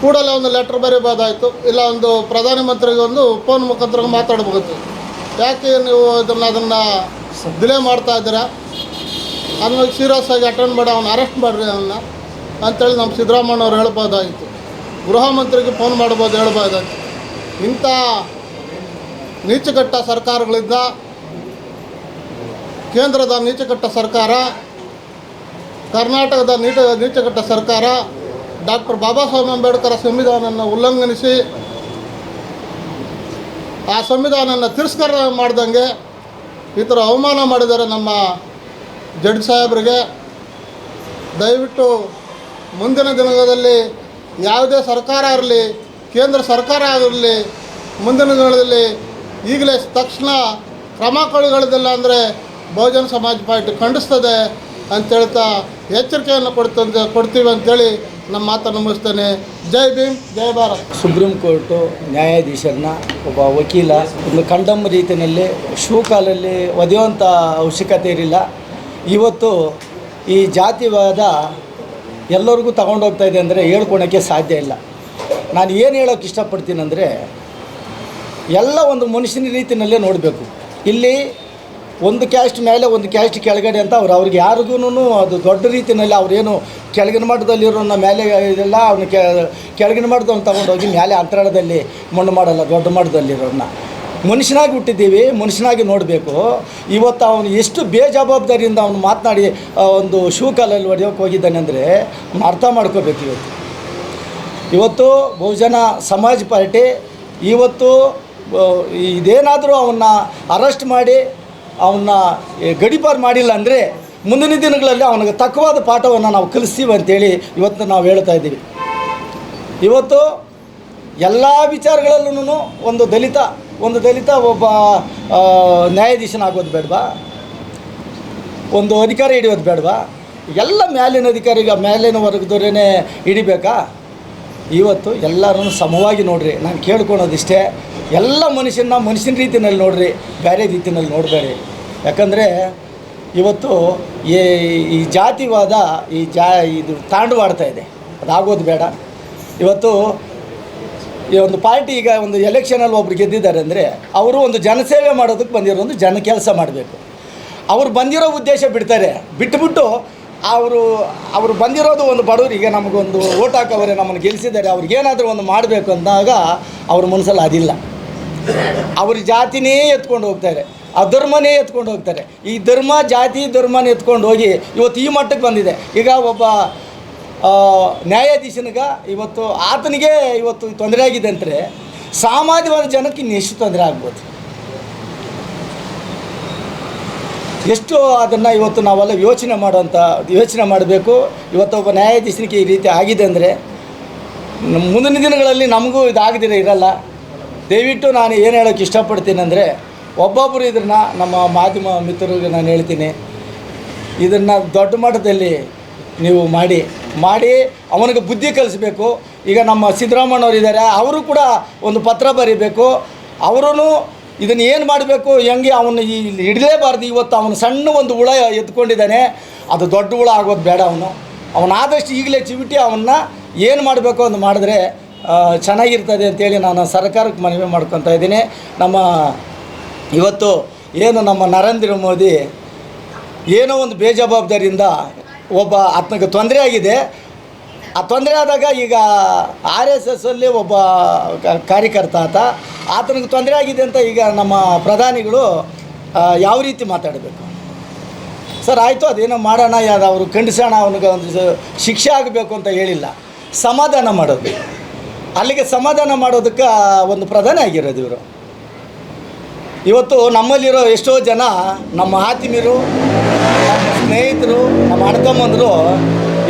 ಕೂಡಲೇ ಒಂದು ಲೆಟ್ರ್ ಬರೀಬೋದಾಯಿತು. ಇಲ್ಲ, ಒಂದು ಪ್ರಧಾನಮಂತ್ರಿಗೆ ಒಂದು ಫೋನ್ ಮುಖಾಂತರ ಮಾತಾಡ್ಬೋದಿತ್ತು ಯಾಕೆ ನೀವು ಇದನ್ನು ಅದನ್ನು ಡಿಲೇ ಮಾಡ್ತಾ ಇದ್ದೀರಾ? ಅದನ್ನ ಸೀರಿಯಸ್ ಆಗಿ ಅಟೆಂಡ್ ಮಾಡಿ ಅವನ್ನ ಅರೆಸ್ಟ್ ಮಾಡಿರಿ ಅವನ್ನ ಅಂತೇಳಿ ನಮ್ಮ ಸಿದ್ದರಾಮಣ್ಣವ್ರು ಹೇಳ್ಬೋದಾಗಿತ್ತು ಗೃಹ ಮಂತ್ರಿಗೆ ಫೋನ್ ಮಾಡ್ಬೋದು, ಹೇಳ್ಬೋದು. ಇಂಥ ನೀಚಕಟ್ಟ ಸರ್ಕಾರಗಳಿಂದ ಕೇಂದ್ರದ ನೀಚಕಟ್ಟ ಸರ್ಕಾರ, ಕರ್ನಾಟಕದ ನೀಟ ನೀಚಕಟ್ಟ ಸರ್ಕಾರ, ಡಾಕ್ಟರ್ ಬಾಬಾ ಸಾಹೇಬ್ ಅಂಬೇಡ್ಕರ್ ಸಂವಿಧಾನವನ್ನು ಉಲ್ಲಂಘನಿಸಿ ಆ ಸಂವಿಧಾನವನ್ನು ತಿರಸ್ಕಾರ ಮಾಡ್ದಂಗೆ ಈ ಥರ ಅವಮಾನ ಮಾಡಿದ್ದಾರೆ ನಮ್ಮ ಜಡ್ ಸಾಹೇಬರಿಗೆ. ದಯವಿಟ್ಟು ಮುಂದಿನ ದಿನಗಳಲ್ಲಿ ಯಾವುದೇ ಸರ್ಕಾರ ಇರಲಿ, ಕೇಂದ್ರ ಸರ್ಕಾರ ಆಗಿರಲಿ, ಮುಂದಿನ ದಿನಗಳಲ್ಲಿ ಈಗಲೇ ತಕ್ಷಣ ಕ್ರಮ ಕೈಗೊಳ್ಳೋದಿಲ್ಲ ಅಂದರೆ ಬಹುಜನ ಸಮಾಜ ಪಾರ್ಟಿ ಖಂಡಿಸ್ತದೆ ಅಂತ ಹೇಳ್ತಾ ಎಚ್ಚರಿಕೆಯನ್ನು ಕೊಡ್ತಂತ, ಕೊಡ್ತೀವಿ ಅಂತೇಳಿ ನಮ್ಮ ಮಾತನ್ನು ಮುಗಿಸ್ತೇನೆ. ಜೈ ಭೀಮ್, ಜೈ ಭಾರತ್. ಸುಪ್ರೀಂ ಕೋರ್ಟು ನ್ಯಾಯಾಧೀಶರನ್ನ ಒಬ್ಬ ವಕೀಲ ಒಂದು ಕಂಡಮ್ ರೀತಿಯಲ್ಲಿ ಶೂ ಕಾಲಲ್ಲಿ ಒದೆಯುವಂಥ ಅವಶ್ಯಕತೆ ಇರಲಿಲ್ಲ. ಇವತ್ತು ಈ ಜಾತಿವಾದ ಎಲ್ಲರಿಗೂ ತಗೊಂಡೋಗ್ತಾ ಇದೆ ಅಂದರೆ ಹೇಳ್ಕೊಳಕ್ಕೆ ಸಾಧ್ಯ ಇಲ್ಲ. ನಾನು ಏನು ಹೇಳೋಕ್ಕೆ ಇಷ್ಟಪಡ್ತೀನಿ ಅಂದರೆ, ಎಲ್ಲ ಒಂದು ಮನುಷ್ಯನ ರೀತಿಯಲ್ಲೇ ನೋಡಬೇಕು. ಇಲ್ಲಿ ಒಂದು ಕ್ಯಾಸ್ಟ್ ಮೇಲೆ ಒಂದು ಕ್ಯಾಸ್ಟ್ ಕೆಳಗಡೆ ಅಂತ ಅವ್ರು ಅವ್ರಿಗೆ ಯಾರಿಗೂ ಅದು ದೊಡ್ಡ ರೀತಿಯಲ್ಲಿ ಅವ್ರೇನು ಕೆಳಗಿನ ಮಟ್ಟದಲ್ಲಿರೋನ್ನ ಮೇಲೆ ಇದೆಲ್ಲ ಅವನು ಕೆಳಗಿನ ಮಟ್ಟದವ್ನು ತಗೊಂಡೋಗಿ ಮೇಲೆ ಅಂತರಾಳದಲ್ಲಿ ಮಣ್ಣು ಮಾಡಲ್ಲ, ದೊಡ್ಡ ಮಟ್ಟದಲ್ಲಿರೋನ್ನ ಮನುಷ್ಯನಾಗಿ ಹುಟ್ಟಿದ್ದೀವಿ, ಮನುಷ್ಯನಾಗಿ ನೋಡಬೇಕು. ಇವತ್ತು ಅವನು ಎಷ್ಟು ಬೇಜವಾಬ್ದಾರಿಯಿಂದ ಅವನು ಮಾತನಾಡಿ ಒಂದು ಶೂ ಕಾಲಲ್ಲಿ ಹೊಡೆಯೋಕೆ ಹೋಗಿದ್ದಾನೆ ಅಂದರೆ ಅರ್ಥ ಮಾಡ್ಕೋಬೇಕು ಇವತ್ತು. ಇವತ್ತು ಬಹುಜನ ಸಮಾಜ ಪಾರ್ಟಿ, ಇವತ್ತು ಇದೇನಾದರೂ ಅವನ್ನ ಅರೆಸ್ಟ್ ಮಾಡಿ, ಅವನ್ನ ಗಡಿಪಾರು ಮಾಡಿಲ್ಲ ಅಂದರೆ ಮುಂದಿನ ದಿನಗಳಲ್ಲಿ ಅವನಿಗೆ ತಕ್ಕವಾದ ಪಾಠವನ್ನು ನಾವು ಕಲಿಸ್ತೀವಿ ಅಂತೇಳಿ ಇವತ್ತು ನಾವು ಹೇಳ್ತಾ ಇದ್ದೀವಿ. ಇವತ್ತು ಎಲ್ಲ ವಿಚಾರಗಳಲ್ಲೂ ಒಂದು ದಲಿತ ಒಂದು ದಲಿತ ಒಬ್ಬ ನ್ಯಾಯಾಧೀಶನಾಗೋದು ಬೇಡವಾ? ಒಂದು ಅಧಿಕಾರ ಹಿಡಿಯೋದು ಬೇಡವಾ? ಎಲ್ಲ ಮೇಲಿನ ಅಧಿಕಾರಿಗ, ಮೇಲಿನ ವರ್ಗದವರೇ ಹಿಡಿಬೇಕಾ? ಇವತ್ತು ಎಲ್ಲರೂ ಸಮವಾಗಿ ನೋಡ್ರಿ, ನಾನು ಕೇಳ್ಕೊಳೋದಿಷ್ಟೇ. ಎಲ್ಲ ಮನುಷ್ಯನ ಮನುಷ್ಯನ ರೀತಿಯಲ್ಲಿ ನೋಡ್ರಿ, ಬೇರೆ ರೀತಿಯಲ್ಲಿ ನೋಡಬೇಡಿ. ಯಾಕಂದರೆ ಇವತ್ತು ಈ ಜಾತಿವಾದ, ಈ ಜಾ, ಇದು ತಾಂಡವಾಡ್ತಾ ಇದೆ. ಅದಾಗೋದು ಬೇಡ. ಇವತ್ತು ಈ ಒಂದು ಪಾರ್ಟಿ ಈಗ ಒಂದು ಎಲೆಕ್ಷನಲ್ಲಿ ಒಬ್ರು ಗೆದ್ದಿದ್ದಾರೆ ಅಂದರೆ ಅವರು ಒಂದು ಜನಸೇವೆ ಮಾಡೋದಕ್ಕೆ ಬಂದಿರೋ ಒಂದು ಜನ ಕೆಲಸ ಮಾಡಬೇಕು. ಅವ್ರು ಬಂದಿರೋ ಉದ್ದೇಶ ಬಿಡ್ತಾರೆ. ಬಿಟ್ಟುಬಿಟ್ಟು ಅವರು ಅವರು ಬಂದಿರೋದು ಒಂದು ಬಡವರಿಗೆ ನಮಗೊಂದು ಓಟ್ ಹಾಕವರೆ, ನಮ್ಮನ್ನು ಗೆಲ್ಲಿಸಿದ್ದಾರೆ ಅವ್ರಿಗೇನಾದರೂ ಒಂದು ಮಾಡಬೇಕು ಅಂದಾಗ ಅವ್ರ ಮನಸ್ಸಲ್ಲಿ ಅದಿಲ್ಲ. ಅವ್ರ ಜಾತಿನೇ ಎತ್ಕೊಂಡು ಹೋಗ್ತಾರೆ. ಆ ಧರ್ಮನೇ ಎತ್ಕೊಂಡು ಹೋಗ್ತಾರೆ. ಈ ಧರ್ಮ, ಜಾತಿ, ಧರ್ಮನ ಎತ್ಕೊಂಡು ಹೋಗಿ ಇವತ್ತು ಈ ಮಟ್ಟಕ್ಕೆ ಬಂದಿದೆ. ಈಗ ಒಬ್ಬ ನ್ಯಾಯಾಧೀಶನಿಗ ಇವತ್ತು ಆತನಿಗೆ ಇವತ್ತು ತೊಂದರೆ ಆಗಿದೆ ಅಂದರೆ ಸಾಮಾನ್ಯವಾದ ಜನಕ್ಕೆ ಇನ್ನು ಎಷ್ಟು ತೊಂದರೆ ಆಗ್ಬೋದು? ಎಷ್ಟು ಅದನ್ನು ಇವತ್ತು ನಾವೆಲ್ಲ ಯೋಚನೆ ಮಾಡುವಂಥ ಯೋಚನೆ ಮಾಡಬೇಕು? ಇವತ್ತು ಒಬ್ಬ ನ್ಯಾಯಾಧೀಶನಿಗೆ ಈ ರೀತಿ ಆಗಿದೆ ಅಂದರೆ ಮುಂದಿನ ದಿನಗಳಲ್ಲಿ ನಮಗೂ ಇದಾಗದಿರ ಇರಲ್ಲ. ದಯವಿಟ್ಟು ನಾನು ಏನು ಹೇಳೋಕ್ಕೆ ಇಷ್ಟಪಡ್ತೀನಿ ಅಂದರೆ ಒಬ್ಬೊಬ್ಬರು ಇದನ್ನು ನಮ್ಮ ಮಾಧ್ಯಮ ಮಿತ್ರರಿಗೆ ನಾನು ಹೇಳ್ತೀನಿ. ಇದನ್ನು ದೊಡ್ಡ ಮಟ್ಟದಲ್ಲಿ ನೀವು ಮಾಡಿ ಮಾಡಿ ಅವನಿಗೆ ಬುದ್ಧಿ ಕಲಿಸ್ಬೇಕು. ಈಗ ನಮ್ಮ ಸಿದ್ದರಾಮಣ್ಣವ್ರು ಇದ್ದಾರೆ, ಅವರು ಕೂಡ ಒಂದು ಪತ್ರ ಬರೀಬೇಕು. ಅವರೂ ಇದನ್ನು ಏನು ಮಾಡಬೇಕು, ಹೆಂಗೆ ಅವನು ಈ ಹಿಡಲೇಬಾರ್ದು, ಇವತ್ತು ಅವನು ಸಣ್ಣ ಒಂದು ಹುಳ ಎತ್ಕೊಂಡಿದ್ದಾನೆ. ಅದು ದೊಡ್ಡ ಹುಳ ಆಗೋದು ಬೇಡ ಅವನು. ಅವನಾದಷ್ಟು ಈಗಲೇ ಚಿವಿಟಿ ಅವನ್ನ ಏನು ಮಾಡಬೇಕು ಅಂತ ಮಾಡಿದ್ರೆ ಚೆನ್ನಾಗಿರ್ತದೆ ಅಂತೇಳಿ ನಾನು ಸರ್ಕಾರಕ್ಕೆ ಮನವಿ ಮಾಡ್ಕೊತಾ ಇದ್ದೀನಿ. ನಮ್ಮ ಇವತ್ತು ಏನು ನಮ್ಮ ನರೇಂದ್ರ ಮೋದಿ ಏನೋ ಒಂದು ಬೇಜವಾಬ್ದಾರಿಯಿಂದ ಒಬ್ಬ ಆತನಿಗೆ ತೊಂದರೆ ಆಗಿದೆ. ಆ ತೊಂದರೆ ಆದಾಗ ಈಗ ಆರ್ ಎಸ್ ಎಸ್ಸಲ್ಲಿ ಒಬ್ಬ ಕಾರ್ಯಕರ್ತ ಆತ, ಆತನಿಗೆ ತೊಂದರೆ ಆಗಿದೆ ಅಂತ ಈಗ ನಮ್ಮ ಪ್ರಧಾನಿಗಳು ಯಾವ ರೀತಿ ಮಾತಾಡಬೇಕು? ಸರ್, ಆಯಿತು, ಅದೇನೋ ಮಾಡೋಣ, ಯಾರು ಅವರು ಖಂಡಿಸೋಣ, ಅವನಿಗೆ ಒಂದು ಶಿಕ್ಷೆ ಆಗಬೇಕು ಅಂತ ಹೇಳಿಲ್ಲ. ಸಮಾಧಾನ ಮಾಡೋದು. ಅಲ್ಲಿಗೆ ಸಮಾಧಾನ ಮಾಡೋದಕ್ಕೆ ಒಂದು ಪ್ರಧಾನಿ ಆಗಿರೋದು ಇವರು. ಇವತ್ತು ನಮ್ಮಲ್ಲಿರೋ ಎಷ್ಟೋ ಜನ ನಮ್ಮ ಆತ್ಮೀಯರು ಸ್ನೇಹಿತರು, ನಮ್ಮ ಅಣ್ತಮ್ಮಂದರು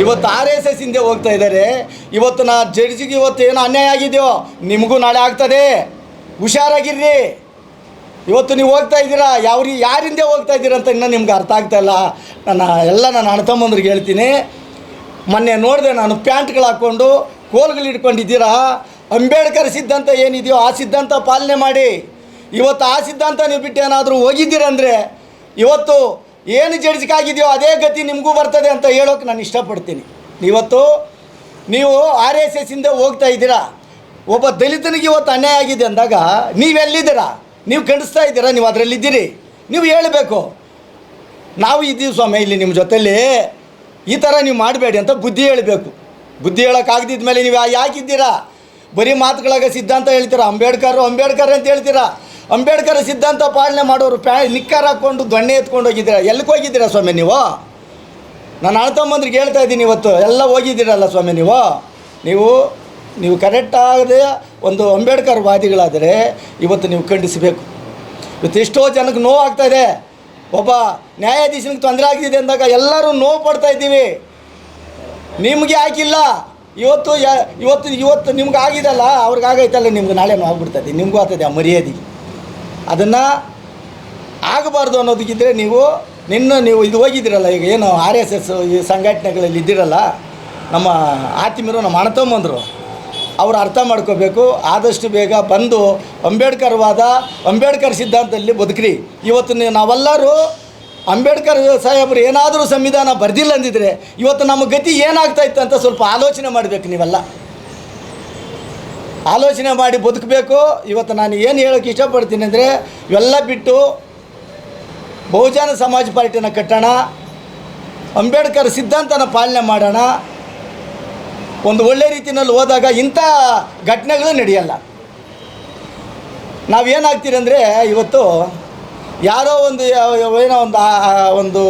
ಇವತ್ತು ಆರ್ ಎಸ್ ಎಸ್ ಹಿಂದೆ ಹೋಗ್ತಾ ಇದ್ದಾರೆ. ಇವತ್ತು ನಾ ಜಡ್ಜಿಗೆ ಇವತ್ತು ಏನು ಅನ್ಯಾಯ ಆಗಿದೆಯೋ, ನಿಮಗೂ ನಾಳೆ ಆಗ್ತದೆ. ಹುಷಾರಾಗಿರ್ರಿ. ಇವತ್ತು ನೀವು ಹೋಗ್ತಾ ಇದ್ದೀರಾ ಯಾವ ರೀ ಯಾರಿಂದೆ ಹೋಗ್ತಾ ಇದ್ದೀರಾ ಅಂತ ಇನ್ನೂ ನಿಮ್ಗೆ ಅರ್ಥ ಆಗ್ತಾ ಇಲ್ಲ. ನನ್ನ, ಎಲ್ಲ ನನ್ನ ಅಣ್ತಮ್ಮಂದ್ರಿಗೆ ಹೇಳ್ತೀನಿ. ಮೊನ್ನೆ ನೋಡಿದೆ ನಾನು ಪ್ಯಾಂಟ್ಗಳು ಹಾಕ್ಕೊಂಡು ಕೋಲ್ಗಳು ಇಟ್ಕೊಂಡಿದ್ದೀರಾ. ಅಂಬೇಡ್ಕರ್ ಸಿದ್ಧಾಂತ ಏನಿದೆಯೋ ಆ ಸಿದ್ಧಾಂತ ಪಾಲನೆ ಮಾಡಿ. ಇವತ್ತು ಆ ಸಿದ್ಧಾಂತ ನೀವು ಬಿಟ್ಟು ಏನಾದರೂ ಹೋಗಿದ್ದೀರಂದರೆ ಇವತ್ತು ಏನು ಜಡ್ಜ್ಗಾಗಿದೆಯೋ ಅದೇ ಗತಿ ನಿಮಗೂ ಬರ್ತದೆ ಅಂತ ಹೇಳೋಕೆ ನಾನು ಇಷ್ಟಪಡ್ತೀನಿ. ಇವತ್ತು ನೀವು ಆರ್ ಎಸ್ ಎಸ್ಸಿಂದ ಹೋಗ್ತಾ ಇದ್ದೀರಾ, ಒಬ್ಬ ದಲಿತನಿಗೆ ಇವತ್ತು ಅನ್ಯಾಯ ಆಗಿದೆ ಅಂದಾಗ ನೀವೆಲ್ಲಿದ್ದೀರಾ ನೀವು ಖಂಡಿಸ್ತಾ ಇದ್ದೀರಾ? ನೀವು ಅದರಲ್ಲಿದ್ದೀರಿ. ನೀವು ಹೇಳಬೇಕು. ನಾವು ಇದ್ದೀವಿ ಸ್ವಾಮಿ, ಇಲ್ಲಿ ನಿಮ್ಮ ಜೊತೆಯಲ್ಲಿ ಈ ಥರ ನೀವು ಮಾಡಬೇಡಿ ಅಂತ ಬುದ್ಧಿ ಹೇಳಬೇಕು. ಬುದ್ಧಿ ಹೇಳೋಕ್ಕಾಗದಿದ್ದ ಮೇಲೆ ನೀವು ಯಾಕಿದ್ದೀರಾ? ಬರೀ ಮಾತುಗಳಾಗ ಸಿದ್ಧಾಂತ ಹೇಳ್ತೀರಾ? ಅಂಬೇಡ್ಕರ್ ಅಂಬೇಡ್ಕರ್ ಅಂತ ಹೇಳ್ತೀರಾ? ಅಂಬೇಡ್ಕರ್ ಸಿದ್ಧಾಂತ ಪಾಲನೆ ಮಾಡೋರು ಪ್ಯಾ ನಿಕ್ಕರ್ ಹಾಕ್ಕೊಂಡು ದೊಣ್ಣೆ ಎತ್ಕೊಂಡು ಹೋಗಿದ್ದೀರಾ? ಎಲ್ಲಿಗೆ ಹೋಗಿದ್ದೀರಾ ಸ್ವಾಮಿ ನೀವು? ನಾನು ಅಣ್ತಮ್ಮಂದ್ರಿಗೆ ಹೇಳ್ತಾ ಇದ್ದೀನಿ ಇವತ್ತು. ಎಲ್ಲ ಹೋಗಿದ್ದೀರಲ್ಲ ಸ್ವಾಮಿ ನೀವು? ನೀವು ನೀವು ಕರೆಕ್ಟಾಗದೆ ಒಂದು ಅಂಬೇಡ್ಕರ್ ವಾದಿಗಳಾದರೆ ಇವತ್ತು ನೀವು ಖಂಡಿಸಬೇಕು. ಇವತ್ತು ಎಷ್ಟೋ ಜನಕ್ಕೆ ನೋವು ಇದೆ. ಒಬ್ಬ ನ್ಯಾಯಾಧೀಶನಿಗೆ ತೊಂದರೆ ಆಗ್ತಿದೆ ಅಂದಾಗ ಎಲ್ಲರೂ ನೋವು ಪಡ್ತಾ ಇದ್ದೀವಿ. ನಿಮಗೆ ಆಗಿಲ್ಲ ಇವತ್ತು ಇವತ್ತು ಇವತ್ತು ನಿಮ್ಗೆ ಆಗಿದಲ್ಲ ಅವ್ರಿಗೆ ಆಗೈತಲ್ಲ ನಿಮ್ಗೆ ನಾಳೆ ಆಗ್ಬಿಡ್ತದೆ. ನಿಮಗೂ ಆಗ್ತದೆ ಆ ಮರ್ಯಾದೆ. ಅದನ್ನು ಆಗಬಾರ್ದು ಅನ್ನೋದಕ್ಕಿದ್ದರೆ ನೀವು ನಿನ್ನ ನೀವು ಇದು ಹೋಗಿದ್ದೀರಲ್ಲ, ಈಗ ಏನು ಆರ್ ಎಸ್ ಎಸ್ ಈ ಸಂಘಟನೆಗಳಲ್ಲಿ ಇದ್ದೀರಲ್ಲ, ನಮ್ಮ ಆತ್ಮೀಯರು ನಮ್ಮ ಅಣತಮ್ಮಂದರು ಅವ್ರು ಅರ್ಥ ಮಾಡ್ಕೋಬೇಕು. ಆದಷ್ಟು ಬೇಗ ಬಂದು ಅಂಬೇಡ್ಕರ್ ವಾದ, ಅಂಬೇಡ್ಕರ್ ಸಿದ್ಧಾಂತದಲ್ಲಿ ಬದುಕ್ರಿ. ಇವತ್ತು ನಾವೆಲ್ಲರೂ ಅಂಬೇಡ್ಕರ್ ಸಾಹೇಬರು ಏನಾದರೂ ಸಂವಿಧಾನ ಬರ್ದಿಲ್ಲ ಅಂದಿದ್ರೆ, ಇವತ್ತು ನಮ್ಮ ಗತಿ ಏನಾಗ್ತಾ ಇತ್ತು ಅಂತ ಸ್ವಲ್ಪ ಆಲೋಚನೆ ಮಾಡಬೇಕು ನೀವೆಲ್ಲ. ಆಲೋಚನೆ ಮಾಡಿ ಬದುಕಬೇಕು. ಇವತ್ತು ನಾನು ಏನು ಹೇಳೋಕ್ಕೆ ಇಷ್ಟಪಡ್ತೀನಿ ಅಂದರೆ, ಇವೆಲ್ಲ ಬಿಟ್ಟು ಬಹುಜನ ಸಮಾಜ ಪಾರ್ಟಿನ ಕಟ್ಟೋಣ, ಅಂಬೇಡ್ಕರ್ ಸಿದ್ಧಾಂತನ ಪಾಲನೆ ಮಾಡೋಣ. ಒಂದು ಒಳ್ಳೆ ರೀತಿಯಲ್ಲಿ ಹೋದಾಗ ಇಂಥ ಘಟನೆಗಳು ನಡೆಯಲ್ಲ. ನಾವೇನಾಗ್ತೀರಿ ಅಂದರೆ ಇವತ್ತು ಯಾರೋ ಒಂದು ಏನೋ ಒಂದು ಒಂದು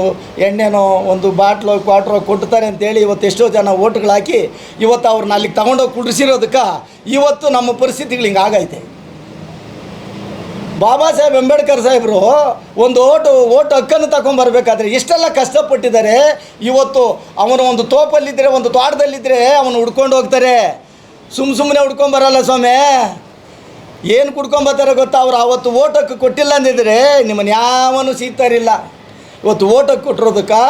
ಎಣ್ಣೆನೋ ಒಂದು ಬಾಟ್ಲು, ಕ್ವಾಟ್ರೋ ಕೊಡ್ತಾರೆ ಅಂತೇಳಿ ಇವತ್ತು ಎಷ್ಟೋ ಜನ ಓಟ್ಗಳು ಹಾಕಿ ಇವತ್ತು ಅವ್ರನ್ನ ಅಲ್ಲಿಗೆ ತಗೊಂಡೋಗಿ ಕುಡಿಸಿರೋದಕ್ಕೆ ಇವತ್ತು ನಮ್ಮ ಪರಿಸ್ಥಿತಿಗಳು ಹಿಂಗೆ ಆಗೈತೆ. ಬಾಬಾ ಸಾಹೇಬ್ ಅಂಬೇಡ್ಕರ್ ಸಾಹೇಬರು ಒಂದು ಓಟು, ಓಟ್ ಹಕ್ಕನ್ನು ತಗೊಂಬರ್ಬೇಕಾದ್ರೆ ಎಷ್ಟೆಲ್ಲ ಕಷ್ಟಪಟ್ಟಿದ್ದಾರೆ, ಇವತ್ತು ಅವನು ಒಂದು ತೋಪಲ್ಲಿದ್ದರೆ ಒಂದು ತೋಟದಲ್ಲಿದ್ದರೆ ಅವನು ಹುಡ್ಕೊಂಡು ಹೋಗ್ತಾರೆ. ಸುಮ್ಮ ಸುಮ್ಮನೆ ಹುಡ್ಕೊಂಬರಲ್ಲ ಸ್ವಾಮಿ. ಏನು ಕುಡ್ಕೊಂಬರ್ತಾರೆ ಗೊತ್ತಾ? ಅವ್ರು ಅವತ್ತು ಓಟಕ್ಕೆ ಕೊಟ್ಟಿಲ್ಲ ಅಂದಿದ್ರೆ ನಿಮ್ಮನ್ನು ಯಾವನು ಸಿಗ್ತಾರಿಲ್ಲ ಇವತ್ತು ಓಟಕ್ಕೆ ಕೊಟ್ಟಿರೋದಕ್ಕೆ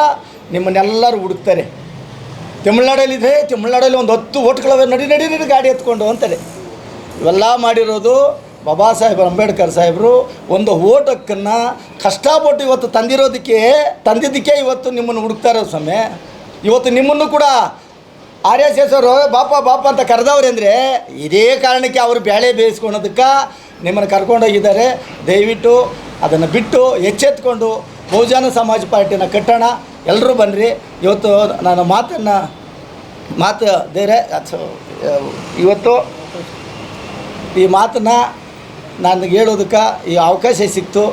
ನಿಮ್ಮನ್ನೆಲ್ಲರೂ ಹುಡುಕ್ತಾರೆ. ತಮಿಳ್ನಾಡಲ್ಲಿದ್ದರೆ ತಮಿಳ್ನಾಡಲ್ಲಿ ಒಂದು ಹತ್ತು ಓಟ್ಗಳವೆ ನಡಿ ನಡಿ ನಡಿ ಗಾಡಿ ಎತ್ಕೊಂಡು ಅಂತಾರೆ ಇವೆಲ್ಲ ಮಾಡಿರೋದು ಬಾಬಾ ಸಾಹೇಬ್ ಅಂಬೇಡ್ಕರ್ ಸಾಹೇಬರು. ಒಂದು ಓಟಕ್ಕನ್ನು ಕಷ್ಟಪಟ್ಟು ಇವತ್ತು ತಂದಿರೋದಕ್ಕೆ, ತಂದಿದ್ದಕ್ಕೆ ಇವತ್ತು ನಿಮ್ಮನ್ನು ಹುಡುಕ್ತಾರೆ ಸ್ವಾಮಿ. ಇವತ್ತು ನಿಮ್ಮನ್ನು ಕೂಡ ಆರ್ ಎಸ್ ಎಸ್ ಅವರು, ಬಾಪ ಬಾಪ ಅಂತ ಕರೆದವ್ರೆ ಅಂದರೆ, ಇದೇ ಕಾರಣಕ್ಕೆ ಅವರು ಬೇಳೆ ಬೇಯಿಸ್ಕೊಳೋದಕ್ಕೆ ನಿಮ್ಮನ್ನು ಕರ್ಕೊಂಡೋಗಿದ್ದಾರೆ. ದಯವಿಟ್ಟು ಅದನ್ನು ಬಿಟ್ಟು ಎಚ್ಚೆತ್ಕೊಂಡು ಬಹುಜನ ಸಮಾಜ ಪಾರ್ಟಿನ ಕಟ್ಟೋಣ. ಎಲ್ಲರೂ ಬನ್ನಿರಿ ಇವತ್ತು ನಾನು ಮಾತನ್ನು ಮಾತು ಬೇರೆ ಇವತ್ತು ಈ ಮಾತನ್ನು ನನಗೆ ಹೇಳೋದಕ್ಕೆ ಈ ಅವಕಾಶ ಸಿಕ್ತು.